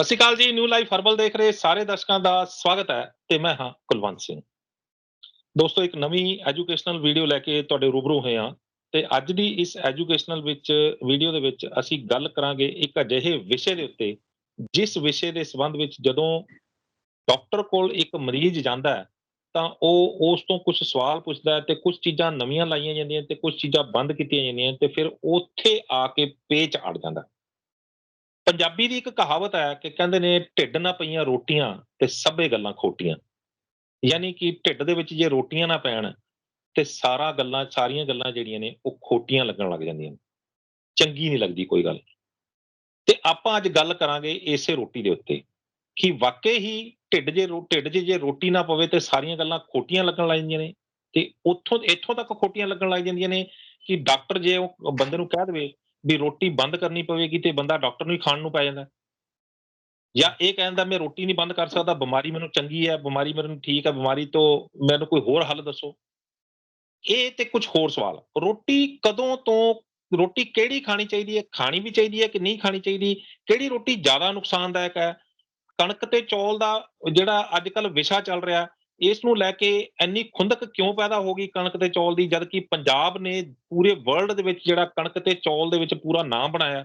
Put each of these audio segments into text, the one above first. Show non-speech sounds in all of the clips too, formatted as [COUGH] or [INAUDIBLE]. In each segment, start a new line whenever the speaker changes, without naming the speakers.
ਸਤਿ ਸ਼੍ਰੀ ਅਕਾਲ ਜੀ new life herbal ਦੇਖ ਰਹੇ ਸਾਰੇ ਦਰਸ਼ਕਾਂ ਦਾ ਸਵਾਗਤ ਹੈ ਤੇ ਮੈਂ ਹਾਂ ਕੁਲਵੰਤ ਸਿੰਘ। ਦੋਸਤੋ, ਇੱਕ ਨਵੀਂ ਐਜੂਕੇਸ਼ਨਲ ਵੀਡੀਓ ਲੈ ਕੇ ਤੁਹਾਡੇ ਰੂਬਰੂ ਹੋਏ ਹਾਂ ਤੇ ਅੱਜ ਦੀ ਇਸ ਐਜੂਕੇਸ਼ਨਲ ਵਿੱਚ ਵੀਡੀਓ ਦੇ ਵਿੱਚ ਅਸੀਂ ਗੱਲ ਕਰਾਂਗੇ ਇੱਕ ਅਜਿਹੇ ਵਿਸ਼ੇ ਦੇ ਉੱਤੇ, ਜਿਸ ਵਿਸ਼ੇ ਦੇ ਸੰਬੰਧ ਵਿੱਚ ਜਦੋਂ ਡਾਕਟਰ ਕੋਲ ਇੱਕ ਮਰੀਜ਼ ਜਾਂਦਾ ਹੈ, ਤਾਂ ਉਹ ਉਸ ਤੋਂ ਕੁਝ ਸਵਾਲ ਪੁੱਛਦਾ ਹੈ ਤੇ ਕੁਝ ਚੀਜ਼ਾਂ ਨਵੀਆਂ ਲਾਈਆਂ ਜਾਂਦੀਆਂ ਤੇ ਕੁਝ ਚੀਜ਼ਾਂ ਬੰਦ ਕੀਤੀਆਂ ਜਾਂਦੀਆਂ ਤੇ ਫਿਰ ਉੱਥੇ ਆ ਕੇ ਪੇਚ ਅੜ ਜਾਂਦਾ ਪੰਜਾਬੀ ਦੀ ਇੱਕ ਕਹਾਵਤ ਹੈ ਕਿ ਕਹਿੰਦੇ ਨੇ ਢਿੱਡ ਨਾ ਪਈਆਂ ਰੋਟੀਆਂ ਤੇ ਸਭੇ ਗੱਲਾਂ ਖੋਟੀਆਂ। ਯਾਨੀ ਕਿ ਢਿੱਡ ਦੇ ਵਿੱਚ ਜੇ ਰੋਟੀਆਂ ਨਾ ਪੈਣ ਤੇ ਸਾਰਾ ਗੱਲਾਂ, ਸਾਰੀਆਂ ਗੱਲਾਂ ਜਿਹੜੀਆਂ ਨੇ ਉਹ ਖੋਟੀਆਂ ਲੱਗਣ ਲੱਗ ਜਾਂਦੀਆਂ ਨੇ। ਚੰਗੀ ਨਹੀਂ ਲੱਗਦੀ ਕੋਈ ਗੱਲ। ਤੇ ਆਪਾਂ ਅੱਜ ਗੱਲ ਕਰਾਂਗੇ ਇਸੇ ਰੋਟੀ ਦੇ ਉੱਤੇ ਕਿ ਵਾਕਈ ਹੀ ਢਿੱਡ ਜੇ ਰੋ- ਢਿੱਡ 'ਚ ਜੇ ਰੋਟੀ ਨਾ ਪਵੇ ਤੇ ਸਾਰੀਆਂ ਗੱਲਾਂ ਖੋਟੀਆਂ ਲੱਗਣ ਲੱਗ ਜਾਂਦੀਆਂ ਨੇ ਤੇ ਉੱਥੋਂ, ਇੱਥੋਂ ਤੱਕ ਖੋਟੀਆਂ ਲੱਗਣ ਲੱਗ ਜਾਂਦੀਆਂ ਨੇ ਕਿ ਡਾਕਟਰ ਜੇ ਉਹ ਬੰਦੇ ਨੂੰ ਕਹਿ ਦੇਵੇ ਵੀ ਰੋਟੀ ਬੰਦ ਕਰਨੀ ਪਵੇਗੀ ਤੇ ਬੰਦਾ ਡਾਕਟਰ ਨੂੰ ਹੀ ਖਾਣ ਨੂੰ ਪੈ ਜਾਂਦਾ। ਜਾਂ ਇਹ ਕਹਿੰਦਾ ਮੈਂ ਰੋਟੀ ਨਹੀਂ ਬੰਦ ਕਰ ਸਕਦਾ, ਬਿਮਾਰੀ ਮੈਨੂੰ ਚੰਗੀ ਹੈ, ਬਿਮਾਰੀ ਮੈਨੂੰ ਠੀਕ ਹੈ, ਬਿਮਾਰੀ ਤੋਂ ਮੈਨੂੰ ਕੋਈ ਹੋਰ ਹੱਲ ਦੱਸੋ। ਇਹ ਤੇ ਕੁਝ ਹੋਰ ਸਵਾਲ ਰੋਟੀ ਕਦੋਂ ਤੋਂ, ਰੋਟੀ ਕਿਹੜੀ ਖਾਣੀ ਚਾਹੀਦੀ ਹੈ, ਖਾਣੀ ਵੀ ਚਾਹੀਦੀ ਹੈ ਕਿ ਨਹੀਂ ਖਾਣੀ ਚਾਹੀਦੀ? ਕਿਹੜੀ ਰੋਟੀ ਜ਼ਿਆਦਾ ਨੁਕਸਾਨਦਾਇਕ ਹੈ? ਕਣਕ ਤੇ ਚੌਲ ਦਾ ਜਿਹੜਾ ਅੱਜ ਕੱਲ ਵਿਸ਼ਾ ਚੱਲ ਰਿਹਾ ਇਸ ਨੂੰ ਲੈ ਕੇ ਇੰਨੀ ਖੁੰਦਕ ਕਿਉਂ ਪੈਦਾ ਹੋ ਗਈ ਕਣਕ ਤੇ ਚੌਲ ਦੀ ਜਦ ਕਿ ਪੰਜਾਬ ਨੇ ਪੂਰੇ ਵਰਲਡ ਦੇ ਵਿੱਚ ਜਿਹੜਾ ਕਣਕ ਤੇ ਚੌਲ ਦੇ ਵਿੱਚ ਪੂਰਾ ਨਾਮ ਬਣਾਇਆ।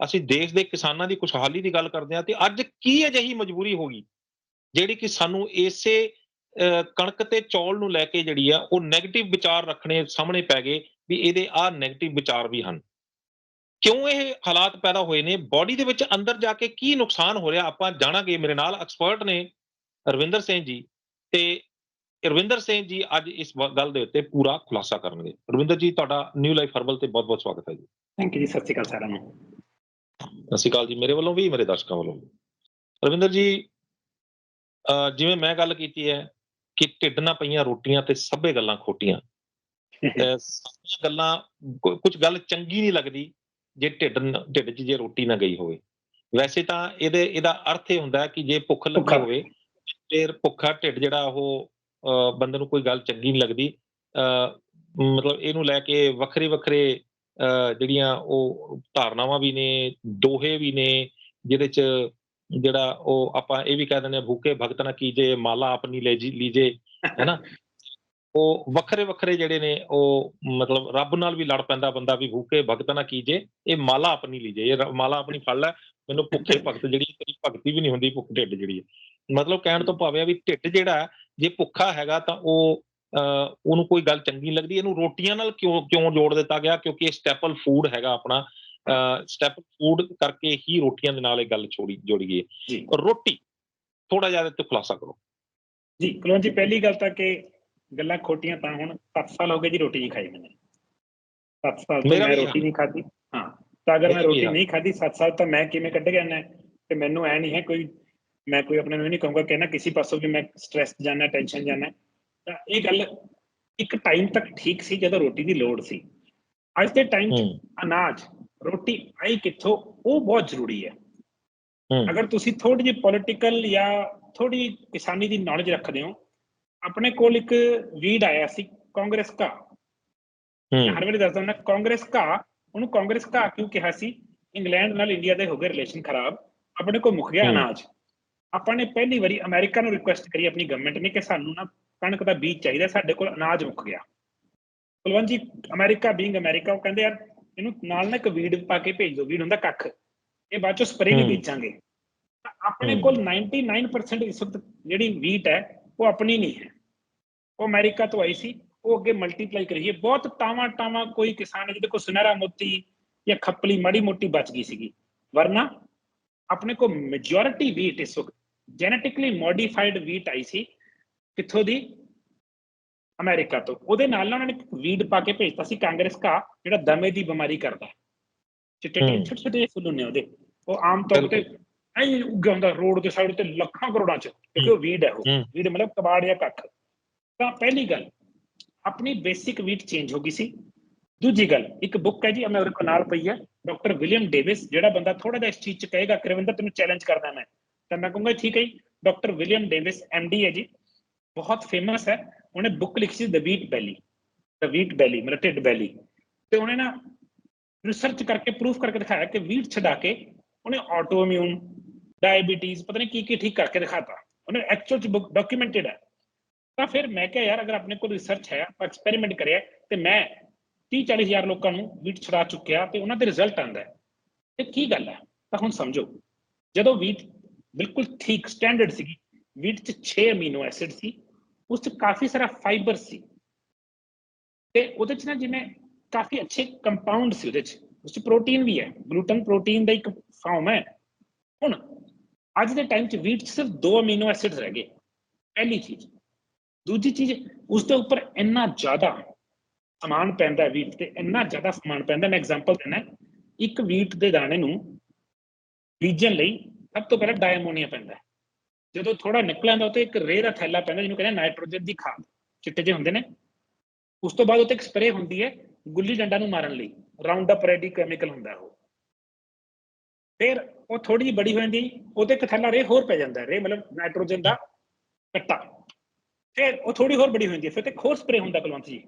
ਅਸੀਂ ਦੇਸ਼ ਦੇ ਕਿਸਾਨਾਂ ਦੀ ਖੁਸ਼ਹਾਲੀ ਦੀ ਗੱਲ ਕਰਦੇ ਹਾਂ ਤੇ ਅੱਜ ਕੀ ਅਜਿਹੀ ਮਜਬੂਰੀ ਹੋ ਗਈ, ਜਿਹੜੀ ਕਿ ਸਾਨੂੰ ਇਸੇ ਕਣਕ ਤੇ ਚੌਲ ਨੂੰ ਲੈ ਕੇ ਜਿਹੜੀ ਆ, ਉਹ 네ਗੇਟਿਵ ਵਿਚਾਰ ਰੱਖਣੇ ਸਾਹਮਣੇ ਪੈ ਗਏ ਵੀ ਇਹਦੇ ਆਹ 네ਗੇਟਿਵ ਵਿਚਾਰ ਵੀ ਹਨ। ਕਿਉਂ ਇਹ ਹਾਲਾਤ ਪੈਦਾ ਹੋਏ ਨੇ? ਬਾਡੀ ਦੇ ਵਿੱਚ ਅੰਦਰ ਜਾ ਕੇ ਕੀ ਨੁਕਸਾਨ ਹੋ ਰਿਹਾ? ਆਪਾਂ ਜਾਣਾਂਗੇ। ਮੇਰੇ ਨਾਲ ਐਕਸਪਰਟ ਨੇ ਰਵਿੰਦਰ ਸਿੰਘ ਜੀ। ਤੇ ਰਵਿੰਦਰ ਸਿੰਘ ਜੀ ਅੱਜ ਇਸ ਗੱਲ ਦੇ ਉੱਤੇ ਪੂਰਾ ਖੁਲਾਸਾ ਕਰਨਗੇ। ਰਵਿੰਦਰ ਜੀ ਤੁਹਾਡਾ ਨਿਊ ਲਾਈਫ ਹਰਬਲ ਤੇ ਬਹੁਤ ਬਹੁਤ ਸਵਾਗਤ ਹੈ ਜੀ।
ਥੈਂਕ ਯੂ ਜੀ ਸਤਿ ਸ਼੍ਰੀ ਅਕਾਲ ਸਾਰਿਆਂ ਨੂੰ।
ਸਤਿ ਸ਼੍ਰੀ ਅਕਾਲ ਜੀ ਮੇਰੇ ਵੱਲੋਂ ਵੀ ਮੇਰੇ ਦਰਸ਼ਕਾਂ ਵੱਲੋਂ ਵੀ। ਰਵਿੰਦਰ ਜੀ ਜਿਵੇਂ ਮੈਂ ਗੱਲ ਕੀਤੀ ਹੈ ਕਿ ਢਿੱਡ ਨਾ ਪਈਆਂ ਰੋਟੀਆਂ ਤੇ ਸਭੇ ਗੱਲਾਂ ਖੋਟੀਆਂ। ਸਾਰੀਆਂ ਗੱਲਾਂ ਕੁਝ ਗੱਲ ਚੰਗੀ ਨਹੀਂ ਲੱਗਦੀ ਜੇ ਢਿੱਡ ਢਿੱਡ 'ਚ ਜੇ ਰੋਟੀ ਨਾ ਗਈ ਹੋਵੇ। ਵੈਸੇ ਤਾਂ ਇਹਦੇ ਇਹਦਾ ਅਰਥ ਇਹ ਹੁੰਦਾ ਕਿ ਜੇ ਭੁੱਖ ਲੱਗੀ। ਹੋਵੇ ਫਿਰ ਭੁੱਖਾ ਢਿੱਡ ਜਿਹੜਾ ਉਹ ਬੰਦੇ ਨੂੰ ਕੋਈ ਗੱਲ ਚੰਗੀ ਨਹੀਂ ਲੱਗਦੀ। ਅਹ, ਮਤਲਬ ਇਹਨੂੰ ਲੈ ਕੇ ਵੱਖਰੇ ਵੱਖਰੇ, ਅਹ, ਜਿਹੜੀਆਂ ਉਹ ਧਾਰਨਾਵਾਂ ਵੀ ਨੇ, ਦੋਹੇ ਵੀ ਨੇ, ਜਿਹਦੇ ਚ ਜਿਹੜਾ ਉਹ ਆਪਾਂ ਇਹ ਵੀ ਕਹਿ ਦਿੰਦੇ ਆ ਭੂਖੇ ਭਗਤ ਨਾ ਕੀਜੇ, ਮਾਲਾ ਆਪਣੀ ਲੈ ਜੀ, ਲੀਜੇ ਹੈਨਾ ਉਹ ਵੱਖਰੇ ਵੱਖਰੇ ਜਿਹੜੇ ਨੇ ਉਹ ਮਤਲਬ ਰੱਬ ਨਾਲ ਵੀ ਲੜ ਪੈਂਦਾ ਬੰਦਾ ਵੀ ਭੂਖੇ ਭਗਤ ਨਾ ਕੀਜੇ ਇਹ ਮਾਲਾ ਆਪਣੀ ਲੀਜੇ ਇਹ ਮਾਲਾ ਆਪਣੀ ਫੜ ਲੈ ਮੈਨੂੰ ਭੁੱਖੇ ਭਗਤ ਜਿਹੜੀ ਤੇਰੀ ਭਗਤੀ ਵੀ ਨਹੀਂ ਹੁੰਦੀ ਭੁੱਖ ਢਿੱਡ ਜਿਹੜੀ ਹੈ। ਮਤਲਬ ਕਹਿਣ ਤੋਂ ਭਾਵੇਂ ਵੀ ਢਿੱਡ ਜਿਹੜਾ ਜੇ ਭੁੱਖਾ ਹੈਗਾ ਤਾਂ ਉਹ ਉਹਨੂੰ ਕੋਈ ਗੱਲ ਚੰਗੀ ਲੱਗਦੀ ਇਹਨੂੰ ਰੋਟੀਆਂ ਨਾਲ ਕਿਉਂ ਕਿਉਂ ਜੋੜ ਦਿੱਤਾ ਗਿਆ? ਕਿਉਂਕਿ ਇਹ ਸਟੈਪਲ ਫੂਡ ਹੈਗਾ ਆਪਣਾ ਸਟੈਪਲ ਫੂਡ ਕਰਕੇ ਹੀ ਰੋਟੀਆਂ ਦੇ ਨਾਲ ਇਹ ਗੱਲ ਛੋੜੀ ਜੋੜੀ ਗਈ ਹੈ। ਰੋਟੀ ਥੋੜਾ ਜ਼ਿਆਦਾ ਤੇ ਖੁਲਾਸਾ ਕਰੋ।
ਜੀ ਕਲੋਨ ਜੀ ਪਹਿਲੀ ਗੱਲ ਤਾਂ ਕਿ ਗੱਲਾਂ ਖੋਟੀਆਂ ਤਾਂ ਹੁਣ 7 ਸਾਲ ਹੋ ਗਏ ਜੀ ਰੋਟੀ ਨਹੀਂ ਖਾਈ ਮੈਨੇ। 7 ਸਾਲ ਤੋਂ ਮੈਂ ਰੋਟੀ ਨਹੀਂ ਖਾਧੀ। ਹਾਂ ਤਾਂ ਅਗਰ ਮੈਂ ਰੋਟੀ। ਨਹੀਂ ਖਾਧੀ 7 ਸਾਲ ਤਾਂ ਮੈਂ ਕਿਵੇਂ ਕੱਢ ਗਿਆ ਨਾ ਤੇ ਮੈਨੂੰ ਐ ਨਹੀਂ ਹੈ ਕੋਈ ਮੈਂ ਕੋਈ ਆਪਣੇ ਨੂੰ ਨਹੀਂ ਕਹੂੰਗਾ ਕਿ ਨਾ ਕਿਸੇ ਪਾਸੋਂ ਵੀ ਮੈਂ ਸਟ੍ਰੈਸ ਜਾਣਾ ਟੈਨਸ਼ਨ ਜਾਣਾ ਤਾਂ ਇਹ ਗੱਲ ਇੱਕ ਟਾਈਮ ਤੱਕ ਠੀਕ ਸੀ ਜਦੋਂ ਰੋਟੀ ਦੀ ਲੋੜ ਸੀ। ਅੱਜ ਦੇ ਟਾਈਮ 'ਚ ਅਨਾਜ ਰੋਟੀ ਆਈ ਕਿੱਥੋਂ? ਉਹ ਬਹੁਤ ਜ਼ਰੂਰੀ ਹੈ।
ਹੂੰ।
ਅਗਰ ਤੁਸੀਂ ਥੋੜੀ ਜਿਹੀ ਪੋਲਿਟੀਕਲ ਜਾਂ ਥੋੜੀ ਕਿਸਾਨੀ ਦੀ ਨੌਲੇਜ ਰੱਖਦੇ ਹੋ ਆਪਣੇ ਕੋਲ ਇੱਕ ਵੀਡ ਆਇਆ ਸੀ ਕਾਂਗਰਸ ਮੈਂ
ਹੂੰ
ਹਰ ਵਾਰੀ ਦੱਸਦਾ ਹੁੰਦਾ ਕਾਂਗਰਸ ਕਾ ਉਹਨੂੰ ਕਾਂਗਰਸ ਕਾ ਕਿਉਂ ਕਿਹਾ ਸੀ? ਇੰਗਲੈਂਡ ਨਾਲ ਇੰਡੀਆ ਦੇ ਹੋ ਗਏ ਰਿਲੇਸ਼ਨ ਖਰਾਬ ਆਪਣੇ ਕੋਲ ਮੁੱਕ ਗਿਆ। ਅਨਾਜ। ਆਪਾਂ ਨੇ ਪਹਿਲੀ ਵਾਰੀ ਅਮਰੀਕਾ ਨੂੰ ਰਿਕੁਐਸਟ ਕਰੀ ਆਪਣੀ ਗਵਰਨਮੈਂਟ ਨੇ ਕਿ ਸਾਨੂੰ ਨਾ ਕਣਕ ਦਾ ਬੀਜ ਚਾਹੀਦਾ ਸਾਡੇ ਕੋਲ ਅਨਾਜ ਮੁੱਕ ਗਿਆ। ਕੁਲਵੰਤ ਜੀ ਅਮਰੀਕਾ ਬੀਇੰਗ ਅਮਰੀਕਾ ਉਹ ਕਹਿੰਦੇ ਯਾਰ ਇਹਨੂੰ ਨਾਲ ਨਾ ਇੱਕ ਵੀਡ ਪਾ ਕੇ ਭੇਜ ਦਿਓ ਵੀਡ ਹੁੰਦਾ ਕੱਖ। ਇਹ ਬਾਅਦ ਚੋਂ ਸਪਰੇ
ਹੂੰ।
ਬੀਜਾਂਗੇ। ਆਪਣੇ। ਕੋਲ 99% ਇਸ ਵਕਤ ਜਿਹੜੀ ਵੀਟ ਹੈ ਉਹ ਆਪਣੀ ਨਹੀਂ ਹੈ। ਉਹ ਅਮਰੀਕਾ ਤੋਂ ਆਈ ਸੀ ਉਹ ਅੱਗੇ ਮਲਟੀਪਲਾਈ ਕਰੀ ਹੈ ਬਹੁਤ ਟਾਵਾਂ ਟਾਵਾਂ ਕੋਈ ਕਿਸਾਨ ਜਿਹਦੇ ਕੋਲ ਸੁਨਹਿਰਾ ਮੋਤੀ ਜਾਂ ਖੱਪਲੀ ਮਾੜੀ ਮੋਟੀ ਬਚ ਗਈ ਸੀਗੀ। ਵਰਨਾ ਆਪਣੇ ਕੋਲ ਮੈਜੋਰਿਟੀ ਵੀਟ ਇਸ ਵਕਤ ਜੈਨੇਟਿਕਲੀ ਮੋਡੀਫਾਈਡ ਵੀਟ ਆਈ ਸੀ ਕਿੱਥੋਂ ਦੀ? ਅਮਰੀਕਾ ਤੋਂ। ਉਹਦੇ ਨਾਲ ਨਾ ਉਹਨਾਂ ਨੇ ਵੀਡ ਪਾ ਕੇ ਭੇਜਤਾ ਸੀ ਕਾਂਗਰਸ ਕਾ ਜਿਹੜਾ ਦਮੇ ਦੀ ਬਿਮਾਰੀ ਕਰਦਾ। ਚਿੱਟੇ। ਛੋਟੇ ਛੋਟੇ ਫੁੱਲ ਹੁੰਦੇ ਉਹਦੇ। ਉਹ ਆਮ ਤੌਰ ਤੇ ਐਂ ਉੱਗਿਆ ਹੁੰਦਾ ਰੋਡ ਦੇ ਸਾਈਡ ਤੇ ਲੱਖਾਂ ਕਰੋੜਾਂ ਚ। ਕਿਉਂਕਿ ਉਹ ਵੀਡ ਹੈ ਉਹ। ਵੀਡ ਮਤਲਬ ਕਬਾੜ ਜਾਂ ਕੱਖ। ਪਹਿਲੀ ਗੱਲ, ਆਪਣੀ ਬੇਸਿਕ ਵੀਟ ਚੇਂਜ ਹੋ ਗਈ ਸੀ। ਦੂਜੀ ਗੱਲ, ਇੱਕ ਬੁੱਕ ਹੈ ਜੀ ਮੇਰੇ ਕੋਲ ਨਾਲ ਪਈ ਹੈ ਡਾਕਟਰ ਵਿਲੀਅਮ ਡੇਵਿਸ ਜਿਹੜਾ ਬੰਦਾ ਥੋੜਾ ਜਿਹਾ ਇਸ ਚੀਜ਼ ਚ ਕਹੇਗਾ ਕਰਵਿੰਦਰ ਤੈਨੂੰ ਚੈਲੰਜ ਕਰਦਾ ਮੈਂ। ਤਾਂ ਮੈਂ ਕਹੂੰਗਾ, ਠੀਕ ਹੈ ਜੀ ਡਾਕਟਰ ਵਿਲੀਅਮ ਡੇਵਿਸ ਡੀ ਹੈ ਜੀ, ਬਹੁਤ ਫੇਮਸ ਹੈ। ਉਹਨੇ ਬੁੱਕ ਲਿਖੀ ਸੀ ਦ ਵੀਟ ਬੈਲੀ ਦ ਵੀਟ ਬੈਲੀ ਮੇਰਾ ਢਿੱਡ ਬੈਲੀ ਤੇ ਉਹਨੇ ਨਾ ਰਿਸਰਚ ਕਰਕੇ ਪ੍ਰੂਫ ਕਰਕੇ ਦਿਖਾਇਆ ਕਿ ਵੀਟ ਛਡਾ ਕੇ ਉਹਨੇ ਆਟੋ ਇਮਿਊਨ ਡਾਇਬੀਟੀਜ਼ ਪਤਾ ਨਹੀਂ ਕੀ ਕੀ ਠੀਕ ਕਰਕੇ ਦਿਖਾਤਾ। ਉਹਨੇ ਐਕਚੁਅਲ ਚ ਡਾਕੂਮੈਂਟਡ ਹੈ। ਤਾਂ ਫਿਰ ਮੈਂ ਕਿਹਾ, ਯਾਰ, ਅਗਰ ਆਪਣੇ ਕੋਲ ਰਿਸਰਚ ਹੈ, ਆਪਾਂ ਐਕਸਪੈਰੀਮੈਂਟ ਕਰਿਆ ਤੇ ਮੈਂ 30 40 ਹਜ਼ਾਰ ਲੋਕਾਂ ਨੂੰ ਵੀਟ ਛੁਡਾ ਚੁੱਕਿਆ ਤੇ ਉਹਨਾਂ ਦੇ ਰਿਜ਼ਲਟ ਆਂਦਾ ਹੈ। ਤੇ ਕੀ ਗੱਲ ਹੈ? ਤਾਂ ਹੁਣ ਸਮਝੋ, ਜਦੋਂ ਵੀਟ ਬਿਲਕੁਲ ਠੀਕ ਸਟੈਂਡਰਡ ਸੀਗੀ ਵੀਟ ਚ 6 ਅਮੀਨੋ ਐਸਿਡ ਸੀ, ਉਸ ਚ ਕਾਫੀ ਸਾਰਾ ਫਾਈਬਰ ਸੀ। ਤੇ ਉਹਦੇ ਚ ਨਾ ਜਿਵੇਂ ਕਾਫੀ ਅੱਛੇ ਕੰਪਾਊਂਡ ਸੀ ਉਹਦੇ ਚ, ਉਸ ਚ ਪ੍ਰੋਟੀਨ ਵੀ ਹੈ ਗਲੂਟਨ ਪ੍ਰੋਟੀਨ ਦਾ ਇੱਕ ਫਾਰਮ ਹੈ। ਹੁਣ, ਅੱਜ ਦੇ ਟਾਈਮ ਚ ਵੀਟ ਚ ਸਿਰਫ ਦੋ ਅਮੀਨੋ ਐਸਿਡ ਰਹਿ ਗਏ। ਪਹਿਲੀ ਚੀਜ਼ ਦੂਜੀ ਚੀਜ਼ ਉਸ ਦੇ ਉੱਪਰ ਇੰਨਾ ਜ਼ਿਆਦਾ ਸਮਾਨ ਪੈਂਦਾ ਵੀਟ ਤੇ ਇੰਨਾ ਜ਼ਿਆਦਾ ਸਮਾਨ ਪੈਂਦਾ ਮੈਂ ਐਗਜ਼ਾਮਪਲ ਦਿੰਦਾ ਇੱਕ ਵੀਟ ਦੇ ਦਾਣੇ ਨੂੰ ਬੀਜਣ ਲਈ ਸਭ ਤੋਂ ਪਹਿਲਾਂ ਡਾਇਮੋਨੀਆ ਪੈਂਦਾ ਜਦੋਂ ਥੋੜਾ ਨਿਕਲ ਆਉਂਦਾ ਉੱਤੇ ਇੱਕ ਰੇਹ ਦਾ ਥੈਲਾ ਪੈਂਦਾ ਜਿਹਨੂੰ ਕਹਿੰਦੇ ਨਾਈਟ੍ਰੋਜਨ ਦੀ ਖਾਦ ਚਿੱਟੇ ਜਿਹੇ ਹੁੰਦੇ ਨੇ। ਉਸ ਤੋਂ ਬਾਅਦ ਉੱਤੇ ਇੱਕ ਸਪਰੇਅ ਹੁੰਦੀ ਹੈ ਗੁੱਲੀ ਡੰਡਾ ਨੂੰ ਮਾਰਨ ਲਈ ਰਾਉਂਡ ਅਪ ਰੈਡੀ ਕੈਮੀਕਲ ਹੁੰਦਾ ਉਹ। ਫਿਰ ਉਹ ਥੋੜੀ ਜਿਹੀ ਬੜੀ ਹੋ ਜਾਂਦੀ ਹੈ, ਉਹਤੇ ਇੱਕ ਥੈਲਾ ਰੇਹ ਹੋਰ ਪੈ ਜਾਂਦਾ ਰੇਹ ਮਤਲਬ ਨਾਈਟ੍ਰੋਜਨ ਦਾ ਕੱਟਾ। ਫਿਰ ਉਹ ਥੋੜੀ ਹੋਰ ਬੜੀ ਹੁੰਦੀ ਹੈ। ਫਿਰ ਤੇ ਇੱਕ ਹੋਰ ਸਪਰੇਅ ਹੁੰਦਾ ਕੁਲਵੰਤ ਜੀ।